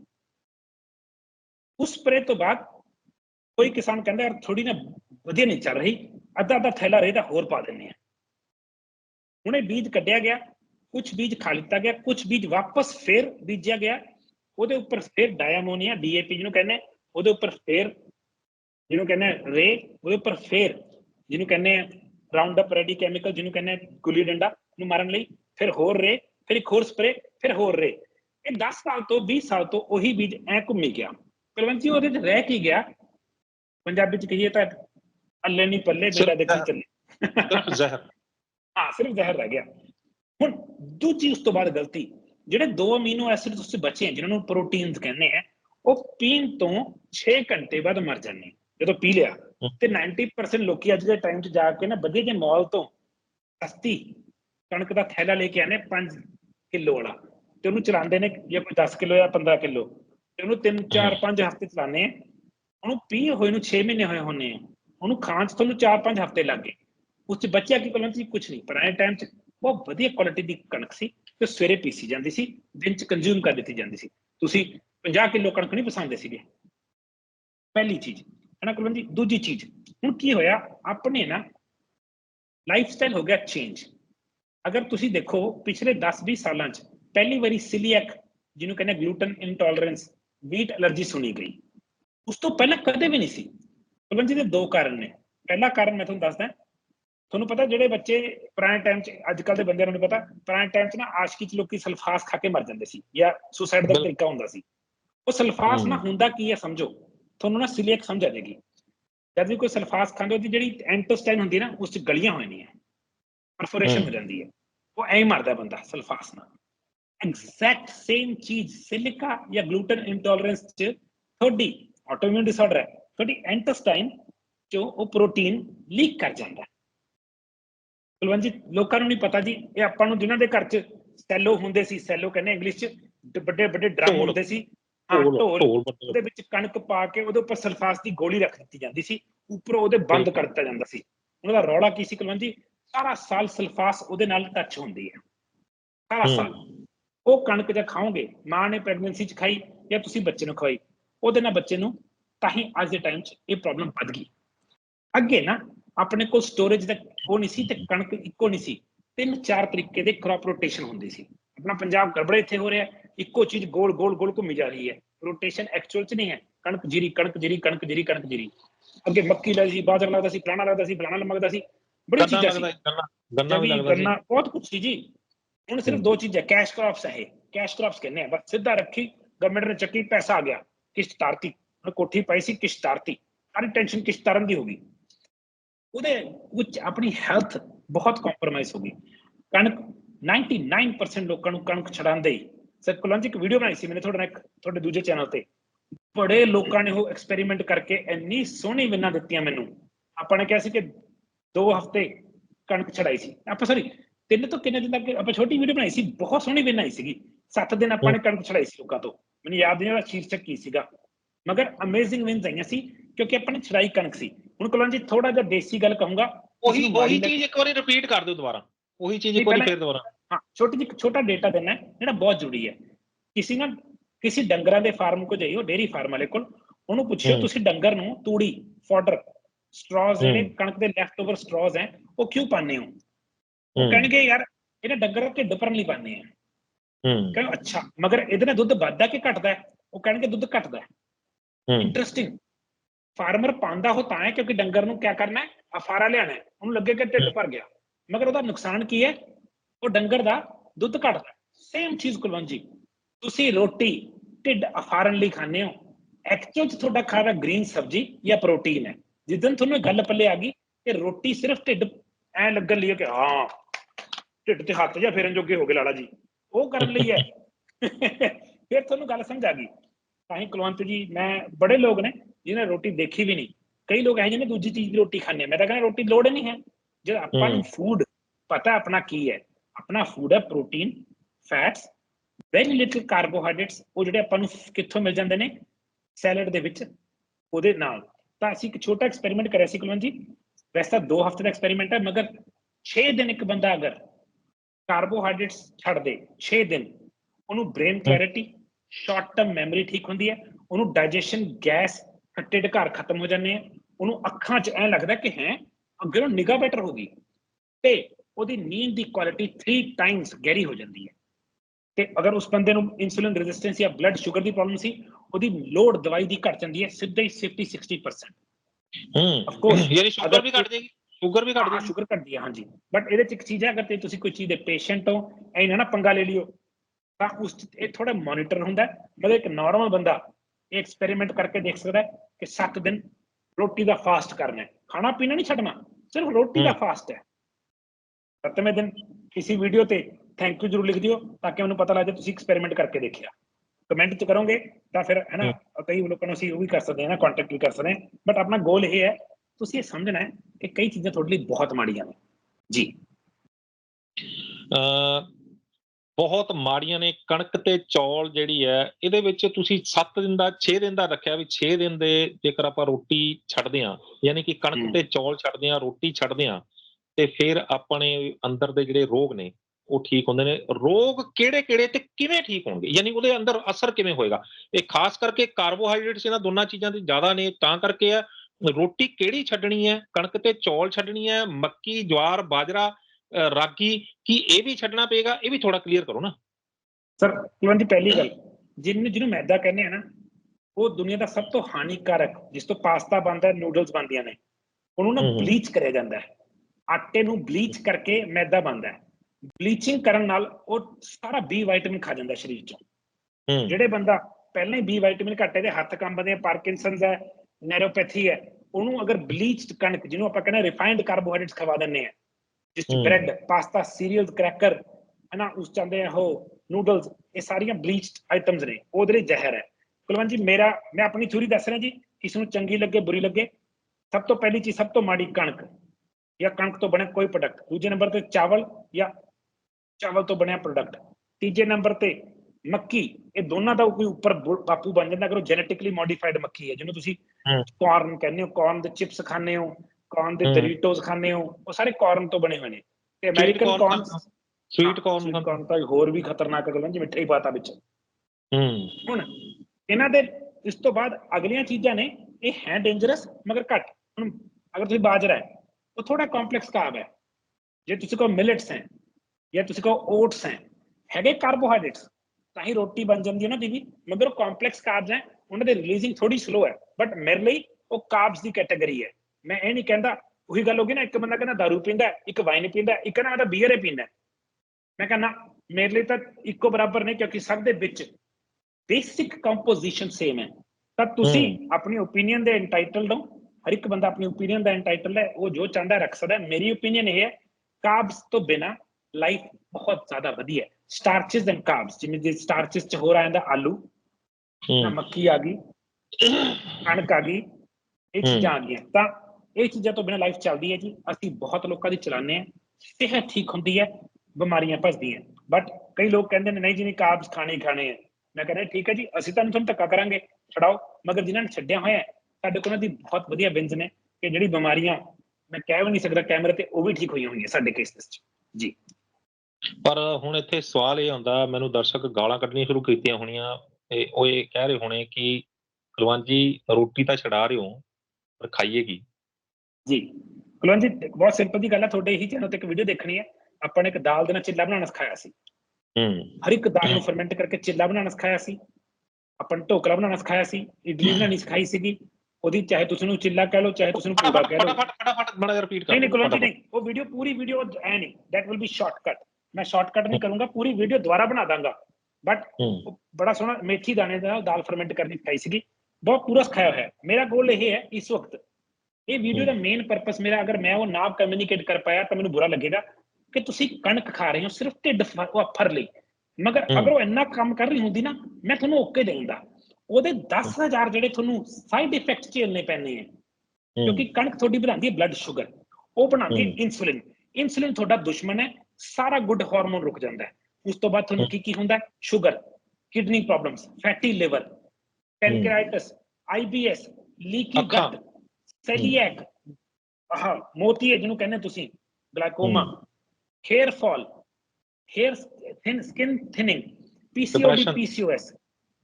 ਉਸ ਸਪਰੇਅ ਤੋਂ ਬਾਅਦ ਕੋਈ ਕਿਸਾਨ ਕਹਿੰਦਾ, ਯਾਰ ਥੋੜੀ ਨਾ ਵਧੀਆ ਨਹੀਂ ਚੱਲ ਰਹੀ। ਅੱਧਾ ਅੱਧਾ ਥੈਲਾ ਰੇ ਹੋਰ ਪਾ ਦਿੰਨੇ ਆ ਹੁਣੇ ਬੀਜ ਕੱਢਿਆ ਗਿਆ ਕੁਝ ਬੀਜ ਖਾ ਲਿੱਤਾ ਗਿਆ ਕੁਝ ਬੀਜ ਵਾਪਸ ਫੇਰ ਬੀਜਿਆ ਗਿਆ। ਉਹਦੇ ਉੱਪਰ ਫੇਰ ਡਾਇਆਮੋਨੀਆ ਡੀਏਪੀ ਜਿਹਨੂੰ ਕਹਿੰਦੇ ਉਹਦੇ ਉੱਪਰ ਫੇਰ ਜਿਹਨੂੰ ਕਹਿੰਦੇ ਆ ਰੇ ਉਹਦੇ ਉੱਪਰ ਫੇਰ ਜਿਹਨੂੰ ਕਹਿੰਦੇ ਆ ਰਾਉਂਡ ਅਪ ਰੈਡੀ ਕੈਮੀਕਲ ਜਿਹਨੂੰ ਕਹਿੰਦੇ ਗੁੱਲੀ ਡੰਡਾ ਨੂੰ ਮਾਰਨ ਲਈ, ਫਿਰ ਹੋਰ ਰੇ ਫਿਰ ਇੱਕ ਹੋਰ ਸਪਰੇ ਫਿਰ ਹੋਰ ਰੇ ਇਹ 10 ਸਾਲ ਤੋਂ 20 ਸਾਲ ਤੋਂ ਉਹੀ ਬੀਜ ਐ ਘੁੰਮੀ ਗਿਆ। ਕੁਲਵੰਤ ਜੀ ਉਹਦੇ ਚ ਰਹਿ ਕੀ ਗਿਆ? ਪੰਜਾਬੀ ਚ ਕਹੀਏ ਤਾਂ ਅੱਲੇ ਨਹੀਂ ਪੱਲੇ
ਸਿਰਫ
ਦੇਖੀ ਚੱਲੇ।
ਸਿਰਫ ਜ਼ਹਿਰ।
ਹਾਂ ਸਿਰਫ ਜ਼ਹਿਰ ਰਹਿ ਗਿਆ। ਹੁਣ ਦੂਜੀ ਉਸ ਤੋਂ ਬਾਅਦ ਗਲਤੀ। ਜਿਹੜੇ ਦੋ ਅਮੀਨੋ ਐਸਿਡ ਤੁਸੀਂ ਬਚੇ ਜਿਨ੍ਹਾਂ ਨੂੰ ਪ੍ਰੋਟੀਨਸ ਕਹਿੰਦੇ ਆ ਉਹ ਪੀਣ ਤੋਂ 6 ਘੰਟੇ ਬਾਅਦ ਮਰ ਜਾਂਦੇ ਜਦੋਂ ਪੀ ਲਿਆ ਤੇ 90% ਲੋਕੀ ਅੱਜ ਦੇ ਟਾਈਮ 'ਚ ਜਾ ਕੇ ਨਾ ਵਧੀਆ ਜਿਹੇ ਮਾਲ ਤੋਂ ਸਸਤੀ ਕਣਕ ਦਾ ਥੈਲਾ ਲੈ ਕੇ ਆਨੇ 5 ਕਿਲੋ ਵਾਲਾ। ਤੇ ਉਹਨੂੰ ਚਲਾਉਂਦੇ ਨੇ ਜਾਂ ਕੋਈ 10 ਕਿਲੋ ਜਾਂ 15 ਕਿਲੋ। ਤੇ ਉਹਨੂੰ 3 4 5 ਹਫ਼ਤੇ ਚਲਾਉਂਦੇ ਆ। ਉਹਨੂੰ ਪੀਏ ਹੋਏ ਨੂੰ 6 ਮਹੀਨੇ ਹੋਏ ਹੁੰਨੇ ਆ। ਉਹਨੂੰ ਖਾਣ 'ਚ ਤੁਹਾਨੂੰ 4 5 ਹਫ਼ਤੇ ਲੱਗ ਗਏ। ਉਸ 'ਚ ਬਚਿਆ ਕੀ ਕੁਲਵੰਤ ਜੀ ਕੁਝ ਨਹੀਂ। ਪੁਰਾਣੇ ਟਾਈਮ 'ਚ ਬਹੁਤ ਵਧੀਆ ਕੁਆਲਿਟੀ ਦੀ ਕਣਕ ਸੀ ਤੇ ਸਵੇਰੇ ਪੀਸੀ ਜਾਂਦੀ ਸੀ ਦਿਨ 'ਚ ਕੰਜ਼ਿਊਮ ਕਰ ਦਿੱਤੀ ਜਾਂਦੀ ਸੀ। ਤੁਸੀਂ 50 ਕਿਲੋ ਕਣਕ ਨਹੀਂ ਪਸਾਉਂਦੇ ਸੀਗੇ। ਪਹਿਲੀ ਚੀਜ਼ ਹੈ ਨਾ ਕੁਲਵੰਤ ਜੀ? ਦੂਜੀ ਚੀਜ਼ ਹੁਣ ਕੀ ਹੋਇਆ? ਆਪਣੇ ਨਾ ਲਾਈਫ ਸਟਾਈਲ ਹੋ ਗਿਆ ਚੇਂਜ ਅਗਰ ਤੁਸੀਂ ਦੇਖੋ ਪਿਛਲੇ 10-20 ਸਾਲਾਂ 'ਚ ਪਹਿਲੀ ਵਾਰੀ ਸਿਲੀਐਕ ਜਿਹਨੂੰ ਕਹਿੰਦੇ ਗਲੂਟਨ ਇਨਟੋਲਰੈਂਸ ਵੀਟ ਅਲਰਜੀ ਸੁਣੀ ਗਈ ਉਸ ਤੋਂ ਪਹਿਲਾਂ ਕਦੇ ਵੀ ਨਹੀਂ ਸੀ ਕੁਲਵੰਤ ਜੀ ਦੇ ਦੋ ਕਾਰਨ ਨੇ ਪਹਿਲਾ ਕਾਰਨ ਮੈਂ ਤੁਹਾਨੂੰ ਦੱਸਦਾ ਤੁਹਾਨੂੰ ਪਤਾ ਜਿਹੜੇ ਬੱਚੇ ਪੁਰਾਣੇ ਟਾਈਮ 'ਚ ਅੱਜ ਕੱਲ ਦੇ ਬੰਦਿਆਂ ਨੂੰ ਨਹੀਂ ਪਤਾ ਪੁਰਾਣੇ ਟਾਈਮ 'ਚ ਨਾ ਆਸ਼ਕੀ 'ਚ ਲੋਕੀ ਸਲਫਾਸ ਖਾ ਕੇ ਮਰ ਜਾਂਦੇ ਸੀ ਜਾਂ ਸੁਸਾਈਡ ਦਾ
ਬਿਲਕੁਲ।
ਤਰੀਕਾ ਹੁੰਦਾ ਸੀ ਉਹ ਸਲਫਾਸ ਨਾ
ਹਮ।
ਹੁੰਦਾ ਕੀ ਹੈ ਸਮਝੋ ਤੁਹਾਨੂੰ ਨਾ ਸਿਲੀਐਕ ਸਮਝ ਆ ਜਾਏਗੀ ਜਦ ਵੀ ਕੋਈ ਸਲਫਾਸ ਖਾਂਦੇ ਉਹਦੀ ਜਿਹੜੀ ਐਂਟੋਸਟਾਈਨ ਹੁੰਦੀ ਹੈ ਨਾ ਉਸ 'ਚ ਗਲੀਆਂ ਹੋ ਜਾਂਦੀਆਂ ਪਰਫੋਰੇਸ਼ਨ ਹੋ
ਹਮ।
ਜਾਂਦੀ ਹੈ ਉਹ ਐਂ ਮਰਦਾ ਬੰਦਾ ਸਲਫਾਸ ਨਾਲ ਐਗਜ਼ੈਕਟ ਸੇਮ ਚੀਜ਼ ਸਿਲਿਕਾ ਜਾਂ ਗਲੂਟਨ ਇੰਟੋਲਰੈਂਸ 'ਚ ਤੁਹਾਡੀ ਆਟੋਇਮਿਊਨ ਡਿਸਆਰਡਰ ਹੈ ਤੁਹਾਡੀ ਐਂਟੋਸਟਾਈਨ 'ਚੋਂ ਉਹ ਪ੍ਰੋਟੀਨ ਲੀਕ ਕਰ ਜਾਂਦਾ ਹੈ ਕੁਲਵੰਤ ਜੀ ਲੋਕਾਂ ਨੂੰ ਨਹੀਂ ਪਤਾ ਜੀ ਇਹ ਆਪਾਂ ਨੂੰ ਜਿਨ੍ਹਾਂ ਦੇ ਘਰ 'ਚ ਸੈਲੋ ਹੁੰਦੇ ਸੀ ਸੈਲੋ ਕਹਿੰਦੇ ਇੰਗਲਿਸ਼ 'ਚ ਵੱਡੇ ਵੱਡੇ ਡਰਮ। ਹੁੰਦੇ ਸੀ
ਢੋਲ
ਉਹਦੇ ਵਿੱਚ ਕਣਕ ਪਾ ਕੇ ਉਹਦੇ ਉੱਪਰ ਸਲਫਾਸ ਦੀ ਗੋਲੀ ਰੱਖ ਦਿੱਤੀ ਜਾਂਦੀ ਸੀ ਉੱਪਰੋਂ ਉਹਦੇ ਬੰਦ। ਕਰ ਦਿੱਤਾ ਜਾਂਦਾ ਸੀ ਉਹਨਾਂ ਦਾ ਰੌਲਾ ਕੀ ਸੀ ਕੁਲਵੰਤ ਜੀ ਸਾਰਾ ਸਾਲ ਸਲਫਾਸ ਉਹਦੇ ਨਾਲ ਟੱਚ ਹੁੰਦੀ ਹੈ। ਸਾਰਾ। ਸਾਲ। ਉਹ ਕਣਕ ਜੇ ਖਾਓਗੇ ਮਾਂ ਨੇ ਪ੍ਰੈਗਨੈਂਸੀ 'ਚ ਖਾਈ ਜਾਂ ਤੁਸੀਂ ਬੱਚੇ ਨੂੰ ਖਵਾਈ ਉਹਦੇ ਨਾਲ ਬੱਚੇ ਨੂੰ ਤਾਂ ਹੀ ਅੱਜ ਦੇ ਟਾਈਮ 'ਚ ਇਹ ਪ੍ਰੋਬਲਮ ਵੱਧ ਗਈ। ਅੱਗੇ ਨਾ ਆਪਣੇ ਕੋਲ ਸਟੋਰੇਜ ਦਾ ਉਹ ਨਹੀਂ ਸੀ ਤੇ ਕਣਕ ਇੱਕੋ ਨਹੀਂ ਸੀ ਤਿੰਨ ਚਾਰ ਤਰੀਕੇ ਦੇ ਕ੍ਰੌਪ ਰੋਟੇਸ਼ਨ ਹੁੰਦੀ ਸੀ। ਆਪਣਾ ਪੰਜਾਬ ਗੜਬੜੇ ਇੱਥੇ ਹੋ ਰਿਹਾ ਇੱਕੋ ਚੀਜ਼ ਗੋਲ ਗੋਲ ਗੋਲ ਘੁੰਮੀ ਜਾ ਰਹੀ ਹੈ। ਰੋਟੇਸ਼ਨ ਐਕਚੁਅਲ 'ਚ ਨਹੀਂ ਹੈ ਕਣਕ ਜੀਰੀ ਕਣਕ ਜੀਰੀ ਕਣਕ ਜੀਰੀ ਕਣਕ ਜੀਰੀ। ਅੱਗੇ ਮੱਕੀ ਲੱਗਦੀ ਸੀ ਬਾਜਰਾ ਲੱਗਦਾ ਸੀ ਫਲਾਣਾ ਲੱਗਦਾ ਸੀ ਫਲਾਣਾ ਲੱਗਦਾ ਸੀ। ਬੜੀ ਚੀਜ਼ਾਂ ਸੀ।
ਗੰਨਾ ਵੀ ਲੱਗਦਾ
ਗੰਨਾ ਬਹੁਤ ਕੁਝ ਸੀ ਜੀ। ਹੁਣ ਸਿਰਫ। ਦੋ ਚੀਜ਼ਾਂ ਕੈਸ਼ ਕ੍ਰਾਪਸ ਹੈ ਕੈਸ਼ ਕ੍ਰਾਪਸ ਕਹਿੰਦੇ ਆ ਬਸ ਸਿੱਧਾ ਰੱਖੀ ਗਵਰਨਮੈਂਟ ਨੇ ਚੱਕੀ ਪੈਸਾ ਆ ਗਿਆ ਕਿਸ਼ਤ ਤਾਰਤੀ। ਕੋਠੀ ਪਾਈ ਸੀ ਕਿਸ਼ਤ ਤਾਰਤੀ। ਸਾਰੀ ਟੈਨਸ਼ਨ ਕਿਸ਼ਤ ਤਾਰਨ ਦੀ ਹੋ ਗਈ। ਉਹਦੇ ਵਿੱਚ ਆਪਣੀ ਹੈਲਥ ਬਹੁਤ ਕੰਪਰੋਮਾਈਜ਼ ਹੋ ਗਈ। ਕਣਕ 99% ਲੋਕਾਂ ਨੂੰ ਕਣਕ ਛਡਾਉਂਦੇ ਹੀ। ਸਰ ਕੁਲਵੰਤ ਜੀ ਇੱਕ ਵੀਡੀਓ ਬਣਾਈ ਸੀ ਮੈਨੇ ਤੁਹਾਡੇ ਨਾਲ ਇੱਕ ਤੁਹਾਡੇ ਦੂਜੇ ਚੈਨਲ ਤੇ। ਬੜੇ ਲੋਕਾਂ ਨੇ ਉਹ ਐਕਸਪੈਰੀਮੈਂਟ ਕਰਕੇ ਇੰਨੀ ਸੋਹਣੀ ਵਿਨਾਂ ਦਿੱਤੀਆਂ ਮੈਨੂੰ। ਆਪਾਂ ਨੇ ਕਿਹਾ ਸੀ ਕਿ ਦੋ ਹਫ਼ਤੇ ਕਣਕ ਛੜਾਈ ਸੀ। ਆਪਾਂ ਸੌਰੀ ਤਿੰਨ ਤੋਂ ਕਿੰਨੇ ਦਿਨ ਤੱਕ ਆਪਾਂ ਛੋਟੀ ਵੀਡੀਓ ਬਣਾਈ ਸੀ ਬਹੁਤ ਸੋਹਣੀ ਆਈ ਸੀਗੀ। 7 ਦਿਨ ਆਪਾਂ ਨੇ ਕਣਕ ਛੜਾਈ ਸੀ ਲੋਕਾਂ ਤੋਂ। ਮੈਨੂੰ ਯਾਦ ਨਹੀਂ ਉਹਦਾ ਸ਼ੀਰਸ਼ਕ ਕੀ ਸੀਗਾ। ਮਗਰ ਅਮੇਜ਼ਿੰਗ ਵਿਨਸ ਆਈਆਂ ਸੀ ਕਿਉਂਕਿ ਆਪਾਂ ਨੇ ਛੜਾਈ ਕਣਕ ਸੀ। ਹੁਣ ਕੁਲਵੰਤ ਜੀ ਥੋੜਾ ਜਿਹਾ ਦੇਸੀ ਗੱਲ ਕਹੂੰਗਾ
ਉਹੀ ਉਹੀ ਚੀਜ਼ ਇੱਕ ਵਾਰੀ ਰਿਪੀਟ ਕਰ ਦਿਓ ਦੁਬਾਰਾ। ਉਹੀ ਚੀਜ਼ ਇੱਕ ਵਾਰੀ ਫੇਰ ਦੁਬਾਰਾ।
ਹਾਂ ਛੋਟੀ ਜਿਹੀ ਛੋਟਾ ਡੇਟਾ ਦੇਣਾ ਜਿਹੜਾ ਬਹੁਤ ਜ਼ਰੂਰੀ ਹੈ। ਕਿਸੇ ਨਾ ਕਿਸੇ ਡੰਗਰਾਂ ਦੇ ਫਾਰਮ ਕੋ ਜਾਈਓ ਡੇਰੀ ਫਾਰਮ ਵਾਲੇ ਕੋਲ। ਉਹਨੂੰ ਪੁੱਛਿਓ। ਤੁਸੀਂ ਡੰਗਰ ਨੂੰ ਤੂੜੀ ਫੋਡਰ ਸਟ੍ਰੋਜ਼ ਜਿਹੜੇ
ਹਮ।
ਕਣਕ ਦੇ ਲੈਫਟ ਓਵਰ ਸਟ੍ਰੋਜ਼ ਹੈ ਉਹ ਕਿਉਂ ਪਾਉਂਦੇ ਹੋ ਉਹ
ਹੂੰ
ਕਹਿਣਗੇ ਯਾਰ ਇਹਨੇ ਡੰਗਰ ਦਾ ਢਿੱਡ ਭਰਨ ਲਈ ਪਾਉਂਦੇ ਆ
ਹੂੰ
ਕਹਿੰਦੇ ਅੱਛਾ ਮਗਰ ਇਹਦੇ ਨਾਲ ਦੁੱਧ ਵੱਧਦਾ ਕਿ ਘਟਦਾ ਹੈ ਉਹ ਕਹਿਣਗੇ ਦੁੱਧ ਘਟਦਾ ਹੈ
ਹੂੰ
ਇੰਟਰਸਟਿੰਗ ਫਾਰਮਰ ਪਾਉਂਦਾ ਉਹ ਤਾਂ ਹੈ ਕਿਉਂਕਿ ਡੰਗਰ ਨੂੰ ਕਿਆ ਕਰਨਾ ਹੈ ਅਫਾਰਾ ਲਿਆਣਾ ਹੈ ਉਹਨੂੰ ਲੱਗੇ ਕਿ ਢਿੱਡ ਭਰ ਗਿਆ ਮਗਰ ਉਹਦਾ ਨੁਕਸਾਨ ਕੀ ਹੈ ਉਹ ਡੰਗਰ ਦਾ ਦੁੱਧ ਘਟਦਾ ਸੇਮ ਚੀਜ਼ ਕੁਲਵੰਤ ਜੀ ਤੁਸੀਂ ਰੋਟੀ ਢਿੱਡ ਅਫਾਰਨ ਲਈ ਖਾਂਦੇ ਹੋ ਐਕਚੁਅਲ ਚ ਤੁਹਾਡਾ ਖਾਣਾ ਗ੍ਰੀਨ ਸਬਜ਼ੀ ਜਾਂ ਪ੍ਰੋਟੀਨ ਹੈ ਜਿੱਦਨ ਤੁਹਾਨੂੰ ਗੱਲ ਪੱਲੇ ਆ ਗਈ ਕਿ ਰੋਟੀ ਸਿਰਫ ਢਿੱਡ ਐ ਲੱਗਣ ਲਈ ਹੈ ਕਿ ਹਾਂ ਢਿੱਡ ਤੇ ਹੱਥ ਜਾਂ ਫੇਰਨ ਜੋਗੇ ਹੋ ਗਏ ਲਾਲਾ ਜੀ। ਉਹ ਕਰਨ ਲਈ ਹੈ। [LAUGHS] ਫਿਰ ਤੁਹਾਨੂੰ ਗੱਲ ਸਮਝ ਆ ਗਈ। ਤਾਂ ਹੀ ਕੁਲਵੰਤ ਜੀ ਮੈਂ ਬੜੇ ਲੋਕ ਨੇ ਜਿਨ੍ਹਾਂ ਨੇ ਰੋਟੀ ਦੇਖੀ ਵੀ ਨਹੀਂ। ਕਈ ਲੋਕ ਹੈ ਜਿਹਨੇ ਦੂਜੀ ਚੀਜ਼ ਦੀ ਰੋਟੀ ਆ। ਮੈਂ ਤਾਂ ਕਹਿੰਦਾ ਰੋਟੀ ਲੋੜ ਨਹੀਂ ਹੈ। ਜੇ ਆਪਾਂ ਨੂੰ। ਫੂਡ ਪਤਾ ਆਪਣਾ ਕੀ ਹੈ ਆਪਣਾ ਫੂਡ ਹੈ protein fats very little carbohydrates ਉਹ ਜਿਹੜੇ ਆਪਾਂ ਨੂੰ ਕਿੱਥੋਂ ਮਿਲ ਜਾਂਦੇ ਨੇ ਸੈਲਡ ਦੇ ਵਿੱਚ ਉਹਦੇ ਨਾਲ। ਤਾਂ ਅਸੀਂ ਇੱਕ ਛੋਟਾ ਐਕਸਪੈਰੀਮੈਂਟ ਕਰਿਆ ਸੀ ਕੁਲਵੰਤ ਜੀ। ਵੈਸੇ ਤਾਂ 2 ਹਫ਼ਤੇ ਦਾ ਐਕਸਪੈਰੀਮੈਂਟ ਹੈ ਮਗਰ 6 ਦਿਨ ਇੱਕ ਬੰਦਾ ਅਗਰ ਕਾਰਬੋਹਾਈਡਰੇਟਸ ਛੱਡ ਦੇ 6 ਦਿਨ ਉਹਨੂੰ brain clarity short term memory ਠੀਕ ਹੁੰਦੀ ਹੈ ਉਹਨੂੰ ਡਾਈਜੈਸ਼ਨ ਗੈਸ ਖੱਟੇ ਢਕਾਰ ਖਤਮ ਹੋ ਜਾਂਦੇ ਆ ਉਹਨੂੰ ਅੱਖਾਂ 'ਚ ਐਂ ਲੱਗਦਾ ਕਿ ਹੈ ਅੱਗੇ ਨੂੰ ਨਿਗਾਹ ਬੈਟਰ ਹੋ ਗਈ ਤੇ ਉਹਦੀ ਨੀਂਦ ਦੀ ਕੁਆਲਿਟੀ 3 ਟਾਈਮਸ ਗਹਿਰੀ ਹੋ ਜਾਂਦੀ ਹੈ। ਤੇ ਅਗਰ ਉਸ ਬੰਦੇ ਨੂੰ ਇਨਸੂਲਿਨ ਰੈਜ਼ਿਸਟੈਂਸ ਜਾਂ ਬਲੱਡ ਸ਼ੂਗਰ ਦੀ ਪ੍ਰੋਬਲਮ ਸੀ ਉਹਦੀ ਲੋਡ ਦਵਾਈ ਦੀ ਘਟ ਜਾਂਦੀ ਹੈ ਸਿੱਧਾ ਹੀ 50 60% Of course,
ਹੂੰ। ਯਾਨੀ ਸ਼ੂਗਰ ਵੀ ਘਟ ਜਾਏਗੀ ਸ਼ੂਗਰ ਵੀ ਘਟ
ਹਾਂ
ਜਾਏਗੀ
ਸ਼ੂਗਰ ਘਟਦੀ ਹੈ ਹਾਂਜੀ। ਬਟ ਇਹਦੇ ਚ ਇੱਕ ਚੀਜ਼ ਹੈ ਅਗਰ ਤੇ ਤੁਸੀਂ ਕੋਈ ਚੀਜ਼ ਦੇ ਪੇਸ਼ੈਂਟ ਹੋ ਐ ਨਾ ਪੰਗਾ ਲੈ ਲਿਓ ਤਾਂ ਉਸ ਇਹ ਥੋੜਾ ਮੋਨੀਟਰ ਹੁੰਦਾ ਹੈ। ਮਤਲਬ ਇੱਕ ਨਾਰਮਲ ਬੰਦਾ ਇਹ ਐਕਸਪੈਰੀਮੈਂਟ ਕਰਕੇ ਦੇਖ ਸਕਦਾ ਹੈ ਕਿ 7 ਦਿਨ ਰੋਟੀ ਦਾ ਫਾਸਟ ਕਰਨਾ ਹੈ। ਖਾਣਾ ਪੀਣਾ ਨਹੀਂ ਛੱਡਣਾ ਸਿਰਫ ਰੋਟੀ ਦਾ। ਫਾਸਟ ਹੈ। ਸੱਤਵੇਂ ਦਿਨ ਕਿਸੇ ਵੀਡੀਓ ਤੇ ਥੈਂਕ ਯੂ ਜ਼ਰੂਰ ਲਿਖ ਦਿਓ ਤਾਂ ਕਿ ਮੈਨੂੰ ਪਤਾ ਲੱਗ ਜਾਏ ਤੁਸੀਂ ਐਕਸਪੈਰੀਮੈਂਟ ਕਰਕੇ ਦੇਖਿਆ। ਕਮੈਂਟ ਚ ਕਰੋਗੇ ਤਾਂ ਫਿਰ ਹੈ ਨਾ ਕਈ ਲੋਕਾਂ ਨੂੰ ਅਸੀਂ ਉਹ ਵੀ ਕਰ ਸਕਦੇ ਹਾਂ ਨਾ ਕੰਟੈਕਟ ਵੀ ਕਰ ਸਕਦੇ ਹਾਂ। ਬਟ ਆਪਣਾ ਗੋਲ ਇਹ ਹੈ ਤੁਸੀਂ ਇਹ ਸਮਝਣਾ ਹੈ ਕਿ ਕਈ ਚੀਜ਼ਾਂ ਤੁਹਾਡੇ ਲਈ ਬਹੁਤ ਮਾੜੀਆਂ ਨੇ। ਜੀ।
ਅ ਬਹੁਤ ਮਾੜੀਆਂ ਨੇ। ਕਣਕ ਤੇ ਚੌਲ ਜਿਹੜੀ ਹੈ ਇਹਦੇ ਵਿੱਚ ਤੁਸੀਂ 7 ਦਿਨ ਦਾ 6 ਦਿਨ ਦਾ ਰੱਖਿਆ ਵੀ 6 ਦਿਨ ਦੇ ਜੇਕਰ ਆਪਾਂ ਰੋਟੀ ਛੱਡਦੇ ਆ ਯਾਨੀ ਕਿ ਕਣਕ। ਤੇ ਚੌਲ ਛੱਡਦੇ ਆ ਰੋਟੀ ਛੱਡਦੇ ਆ ਤੇ ਫਿਰ ਆਪਣੇ ਅੰਦਰ ਦੇ ਜਿਹੜੇ ਰੋਗ ਨੇ ਉਹ ਠੀਕ ਹੁੰਦੇ ਨੇ। ਰੋਗ ਕਿਹੜੇ ਕਿਹੜੇ ਤੇ ਕਿਵੇਂ ਠੀਕ ਹੋਣਗੇ? ਯਾਨੀ ਉਹਦੇ ਅੰਦਰ ਅਸਰ ਕਿਵੇਂ ਹੋਏਗਾ? ਇਹ ਖਾਸ ਕਰਕੇ ਕਾਰਬੋਹਾਈਡਰੇਟਸ ਇਹਨਾਂ ਦੋਨਾਂ ਚੀਜ਼ਾਂ ਦੀ ਜ਼ਿਆਦਾ ਨੇ ਤਾਂ ਕਰਕੇ ਆ ਰੋਟੀ ਕਿਹੜੀ ਛੱਡਣੀ ਹੈ? ਕਣਕ ਤੇ ਚੌਲ ਛੱਡਣੀ ਹੈ ਮੱਕੀ ਜਵਾਰ ਬਾਜਰਾ ਰਾਗੀ ਕੀ ਇਹ ਵੀ ਛੱਡਣਾ ਪਏਗਾ? ਇਹ ਵੀ ਥੋੜਾ ਕਲੀਅਰ ਕਰੋ ਨਾ।
ਸਰ ਕੁਲਵੰਤ ਜੀ ਪਹਿਲੀ ਗੱਲ ਜਿਹਨੂੰ ਜਿਹਨੂੰ ਮੈਦਾ ਕਹਿੰਦੇ ਆ ਨਾ ਉਹ ਦੁਨੀਆ ਦਾ ਸਭ ਤੋਂ ਹਾਨੀਕਾਰਕ ਜਿਸ ਤੋਂ ਪਾਸਤਾ ਬਣਦਾ ਹੈ ਨੂਡਲਸ ਬਣਦੀਆਂ ਨੇ ਉਹਨੂੰ ਨਾ। ਬਲੀਚ ਕਰਿਆ ਜਾਂਦਾ ਹੈ। ਆਟੇ ਨੂੰ ਬਲੀਚ ਕਰਕੇ ਮੈਦਾ ਬਣਦਾ ਹੈ। ਬਲੀਚਿੰਗ ਕਰਨ ਨਾਲ ਉਹ ਸਾਰਾ ਬੀ ਵਿਟਾਮਿਨ ਖਾ ਜਾਂਦਾ ਸਰੀਰ ਚੋਂ। ਜਿਹੜੇ ਬੰਦਾ ਪਹਿਲਾਂ ਹੀ ਬੀ ਵਿਟਾਮਿਨ ਘੱਟ ਤੇ ਹੱਥ ਕੰਬਦੇ ਆ ਪਾਰਕਿੰਸਨਸ ਹੈ ਨੈਰੋਪੈਥੀ ਹੈ ਉਹਨੂੰ ਅਗਰ ਬਲੀਚਡ ਕਣਕ ਜਿਹਨੂੰ ਆਪਾਂ ਕਹਿੰਦੇ ਰਿਫਾਈਨਡ ਕਾਰਬੋਹਾਈਡਰੇਟਸ ਖਵਾ ਦਿੰਨੇ ਆ ਜਿਸ। ਬ੍ਰੈਡ ਪਾਸਤਾ ਸੀਰੀਅਲ ਕ੍ਰੈਕਰ ਹੈ ਨਾ ਉਸ ਚਾਹੁੰਦੇ ਆ ਉਹ ਨੂਡਲਸ ਇਹ ਸਾਰੀਆਂ ਬਲੀਚਡ ਆਈਟਮਸ ਨੇ ਉਹਦੇ ਲਈ ਜ਼ਹਿਰ ਹੈ। ਕੁਲਵੰਤ ਜੀ ਮੇਰਾ ਮੈਂ ਆਪਣੀ ਥਿਊਰੀ ਦੱਸ ਰਿਹਾ ਜੀ ਕਿਸ ਨੂੰ ਚੰਗੀ ਲੱਗੇ ਬੁਰੀ ਲੱਗੇ ਸਭ ਤੋਂ ਪਹਿਲੀ ਚੀਜ਼ ਸਭ ਤੋਂ ਮਾੜੀ ਕਣਕ ਜਾਂ ਕਣਕ ਤੋਂ ਬਣਿਆ ਕੋਈ ਪ੍ਰੋਡਕਟ ਦੂਜੇ ਨੰਬਰ ਤੇ ਚਾਵਲ ਜਾਂ ਚਾਵਲ ਤੋਂ ਬਣਿਆ ਪ੍ਰੋਡਕਟ ਤੀਜੇ ਨੰਬਰ ਤੇ ਮੱਕੀ ਇਹ ਦੋਨਾਂ ਦਾ ਕੋਈ ਉੱਪਰ ਬਾਪੂ ਬਣ ਜਾਂਦਾ ਉਹ ਜੈਨੇਟਿਕਲੀ ਮੋਡੀਫਾਈਡ ਮੱਕੀ ਹੈ ਜਿਹਨੂੰ ਤੁਸੀਂ। ਕਾਰਨ ਕਹਿੰਦੇ ਹੋ ਕਾਰਨ ਦੇ ਚਿਪਸ ਖਾਂਦੇ ਹੋ ਕਾਰਨ ਦੇ
ਹਮ।
ਡੋਰੀਟੋਸ ਖਾਂਦੇ ਹੋ ਉਹ ਸਾਰੇ ਕਾਰਨ ਤੋਂ ਬਣੇ ਹੋਏ ਨੇ। ਤੇ ਅਮਰੀਕਨ ਕਾਰਨ
ਸਵੀਟ ਕਾਰਨ
ਕਾਰਨ ਤਾਂ ਹੋਰ ਵੀ ਖਤਰਨਾਕ ਹੈ ਜੀ ਮਿੱਠੇ ਪਾਤਾ ਵਿੱਚ।
ਹੂੰ।
ਹੁਣ ਇਹਨਾਂ ਦੇ ਇਸ ਤੋਂ ਬਾਅਦ ਅਗਲੀਆਂ ਚੀਜ਼ਾਂ ਨੇ ਇਹ ਹੈ ਡੇਂਜਰਸ ਮਗਰ ਘੱਟ। ਹੁਣ ਅਗਰ ਤੁਸੀਂ ਬਾਜਰਾ ਹੈ ਉਹ ਥੋੜਾ ਕੰਪਲੈਕਸ ਕਾਰਬ ਹੈ। ਜੇ ਤੁਸੀਂ ਕਹੋ ਮਿਲਟਸ ਹੈ ਜਾਂ ਤੁਸੀਂ ਕਹੋ ਓਟਸ ਹੈ ਹੈਗੇ ਕਾਰਬੋਹਾਈਡਰੇਟਸ ਤਾਂ ਹੀ ਰੋਟੀ ਬਣ ਜਾਂਦੀ ਹੈ ਨਾ ਦੀਦੀ ਮਗਰ ਉਹ ਕੰਪਲੈਕਸ ਕਾਰਬਸ ਹੈ ਉਹਨਾਂ ਦੇ ਰਿਲੀਜ਼ਿੰਗ ਥੋੜੀ ਸਲੋ ਹੈ ਬਟ ਮੇਰੇ ਲਈ ਉਹ ਕਾਰਬਸ ਦੀ ਕੈਟਾਗਰੀ ਹੈ ਮੈਂ ਇਹ ਨਹੀਂ ਕਹਿੰਦਾ ਉਹੀ ਗੱਲ ਹੋ ਗਈ ਨਾ ਇੱਕ ਬੰਦਾ ਕਹਿੰਦਾ ਦਾਰੂ ਪੀਂਦਾ ਹੈ, ਇੱਕ ਵਾਈਨ ਪੀਂਦਾ ਹੈ, ਇੱਕ ਕਹਿੰਦਾ ਮੈਂ ਤਾਂ ਬੀਅਰ ਹੀ ਪੀਂਦਾ ਹੈ। ਮੈਂ ਕਹਿੰਦਾ ਮੇਰੇ ਲਈ ਤਾਂ ਇੱਕੋ ਬਰਾਬਰ ਨੇ ਕਿਉਂਕਿ ਸਭ ਦੇ ਵਿੱਚ ਬੇਸਿਕ ਕੰਪੋਜੀਸ਼ਨ ਸੇਮ ਹੈ ਤਾਂ ਤੁਸੀਂ ਆਪਣੀ ਓਪੀਨੀਅਨ ਦੇ ਐਂਟਾਈਟਲਡ ਹੋ ਹਰ ਇੱਕ ਬੰਦਾ ਆਪਣੀ ਓਪੀਨੀਅਨ ਦਾ ਐਂਟਾਈਟਲ ਹੈ ਉਹ ਜੋ ਚਾਹੁੰਦਾ ਹੈ ਰੱਖ ਸਕਦਾ ਹੈ ਮੇਰੀ ਓਪੀਨੀਅਨ ਇਹ ਹੈ ਕਾਰਬਸ ਤੋਂ ਬਿਨਾ ਲਾਈਫ ਬਹੁਤ ਜ਼ਿਆਦਾ ਵਧੀਆ ਹੈ। ਸਟਾਰਚਸ ਐਂਡ ਕਾਰਬਸ ਜਿਵੇਂ ਜੇ ਸਟਾਰਚਸ ਚ ਹੋ ਰਹਾ ਹੈ ਆਲੂ
ਹੂੰ।
ਮੱਕੀ ਆ ਗਈ ਕਣਕ ਆ ਗਈ ਇਹ ਚੀਜ਼ਾਂ ਆ ਗਈਆਂ। ਤਾਂ ਇਹ ਚੀਜ਼ਾਂ ਤੋਂ ਬਿਨਾ ਲਾਈਫ ਚੱਲਦੀ ਹੈ ਜੀ। ਅਸੀਂ ਬਹੁਤ ਲੋਕਾਂ ਦੀ ਚਲਾਉਂਦੇ ਆ ਸਿਹਤ ਠੀਕ ਹੁੰਦੀ ਹੈ ਬਿਮਾਰੀਆਂ ਭੱਜਦੀਆਂ ਬਟ ਕਈ ਲੋਕ ਕਹਿੰਦੇ ਨੇ ਨਹੀਂ ਜੀ ਨਹੀਂ ਕਾਰਬਸ ਖਾਣੇ ਹੀ ਖਾਣੇ ਆ ਮੈਂ ਕਹਿੰਦਾ ਠੀਕ ਹੈ ਜੀ ਅਸੀਂ ਤੁਹਾਨੂੰ ਤੁਹਾਨੂੰ ਧੱਕਾ ਕਰਾਂਗੇ। ਛਡਾਓ। ਮਗਰ ਜਿਨ੍ਹਾਂ ਨੇ ਛੱਡਿਆ ਹੋਇਆ ਹੈ, ਸਾਡੇ ਕੋਲ ਉਹਨਾਂ ਦੀ ਬਹੁਤ ਵਧੀਆ ਬਿੰਜ ਨੇ ਕਿ ਜਿਹੜੀ ਬਿਮਾਰੀਆਂ ਮੈਂ ਕਹਿ ਵੀ ਨਹੀਂ ਸਕਦਾ ਕੈਮਰੇ ਤੇ ਉਹ ਵੀ ਠੀਕ ਹੋਈਆਂ ਹੋਈਆਂ ਸਾਡੇ ਕੇਸਿਸ 'ਚ। ਜੀ।
ਪਰ ਹੁਣ ਇੱਥੇ ਸਵਾਲ ਇਹ ਹੁੰਦਾ ਮੈਨੂੰ ਦਰਸ਼ਕ ਗਾਲਾਂ ਕੱਢਣੀਆਂ ਸ਼ੁਰੂ ਕੀਤੀਆਂ ਹੋਣੀਆਂ। ਇਹ ਉਹ ਇਹ ਕਹਿ ਰਹੇ ਹੋਣੇ ਕਿ ਕੁਲਵੰਤ ਜੀ ਰੋਟੀ ਤਾਂ ਛਡਾ ਰਹੇ ਹੋ ਪਰ ਖਾਈਏ ਕੀ?
ਜੀ। ਕੁਲਵੰਤ ਜੀ ਬਹੁਤ ਸਿੰਪਲ ਦੀ ਗੱਲ ਹੈ ਤੁਹਾਡੇ ਹੀ ਚੈਨਲ ਤੇ ਇੱਕ ਵੀਡੀਓ ਦੇਖਣੀ ਹੈ ਆਪਾਂ ਨੇ ਇੱਕ ਦਾਲ ਦੇ ਨਾਲ ਚਿੱਲਾ ਬਣਾਉਣਾ ਸਿਖਾਇਆ ਸੀ।
ਹੂੰ।
ਹਰ ਇੱਕ ਦਾਲ ਨੂੰ ਫਰਮੈਂਟ ਕਰਕੇ ਚਿੱਲਾ ਬਣਾਉਣਾ ਸਿਖਾਇਆ ਸੀ। ਆਪਾਂ ਨੂੰ ਢੋਕਲਾ ਬਣਾਉਣਾ ਸਿਖਾਇਆ ਸੀ ਇਡਲੀ ਬਣਾਉਣੀ ਸਿਖਾਈ ਸੀਗੀ। ਉਹਦੀ ਚਾਹੇ ਤੁਸੀਂ ਉਹਨੂੰ ਚਿੱਲਾ ਕਹਿ ਲਓ ਚਾਹੇ ਤੁਸੀਂ ਉਹਨੂੰ ਪੂੜਾ ਕਹਿ ਲਓ।
ਫਟਾਫਟ ਫਟਾਫਟ ਬੜਾ ਰਿਪੀਟ ਕਰ
ਨਹੀਂ ਨਹੀਂ ਕੁਲਵੰਤ ਜੀ। ਨਹੀਂ ਉਹ ਵੀਡੀਓ ਪੂਰੀ ਵੀਡੀਓ ਐ ਨਹੀਂ। ਦੈਟ ਵਿਲ ਬੀ ਸ਼ਾਰਟਕਟ ਮੈਂ ਸ਼ਾਰਟਕਟ ਨਹੀਂ ਕਰੂੰਗਾ ਪੂਰੀ ਵੀਡੀਓ ਦੁਬਾਰਾ ਬਣਾ ਦਾਂਗਾ। ਬਟ ਬੜਾ ਸੋਹਣਾ ਮੇਥੀ ਦਾਣੇ ਦਾ ਦਾਲ ਫਰਮੈਂਟ ਕਰਨੀ ਸਿਖਾਈ ਸੀਗੀ। ਬਹੁਤ ਪੂਰਾ ਸਿਖਾਇਆ ਹੋਇਆ। ਹੈ ਮੇਰਾ ਗੋਲ ਇਹ ਹੈ ਇਸ ਵਕਤ ਇਹ ਵੀਡੀਓ ਦਾ ਮੇਨ ਪਰਪਸ ਮੇਰਾ ਅਗਰ ਮੈਂ ਉਹ ਨਾ ਕਮਿਊਨੀਕੇਟ ਕਰ ਪਾਇਆ ਤਾਂ ਮੈਨੂੰ ਬੁਰਾ ਲੱਗੇਗਾ ਕਿ ਤੁਸੀਂ ਕਣਕ ਖਾ ਰਹੇ ਹੋ ਸਿਰਫ ਢਿੱਡ ਫ- ਉਹ ਫਰ ਲਈ। ਮਗਰ। ਅਗਰ ਉਹ ਇੰਨਾ ਕੰਮ ਕਰ ਰਹੀ ਹੁੰਦੀ ਨਾ ਮੈਂ ਤੁਹਾਨੂੰ ਓਕੇ ਦੇਵਾਂਗਾ ਉਹਦੇ 10000 ਜਿਹੜੇ ਤੁਹਾਨੂੰ ਸਾਈਡ ਇਫੈਕਟ ਝੇਲਨੇ ਪੈਣੇ ਹੂੰ, ਕਿਉਂਕਿ ਕਣਕ ਤੁਹਾਡੀ ਬਣਾਉਂਦੀ ਹੈ ਬਲੱਡ ਸ਼ੂਗਰ ਉਹ ਬਣਾਉਂਦੀ ਹੈ। ਇਨਸੂਲਿਨ ਇਨਸੂਲਿਨ ਤੁਹਾਡਾ ਦੁਸ਼ਮਣ ਹੈ। ਸਾਰਾ ਗੁੱਡ ਹਾਰਮੋਨ ਰੁਕ ਜਾਂਦਾ ਹੈ ਉਸ ਤੋਂ ਬਾਅਦ ਤੁਹਾਨੂੰ
ਹਮ।
ਕੀ ਕੀ ਹੁੰਦਾ ਹੈ sugar kidney problems fatty liver pancreatitis IBS leaky
ਅੱਖਾਂ।
ਗਟ ਸੈਲੀਐਕ ਆਹ ਮੋਤੀ ਹੈ ਜਿਹਨੂੰ ਕਹਿੰਦੇ ਤੁਸੀਂ glaucoma hair fall hair thin skin thinning PCOD
Depression.
PCOS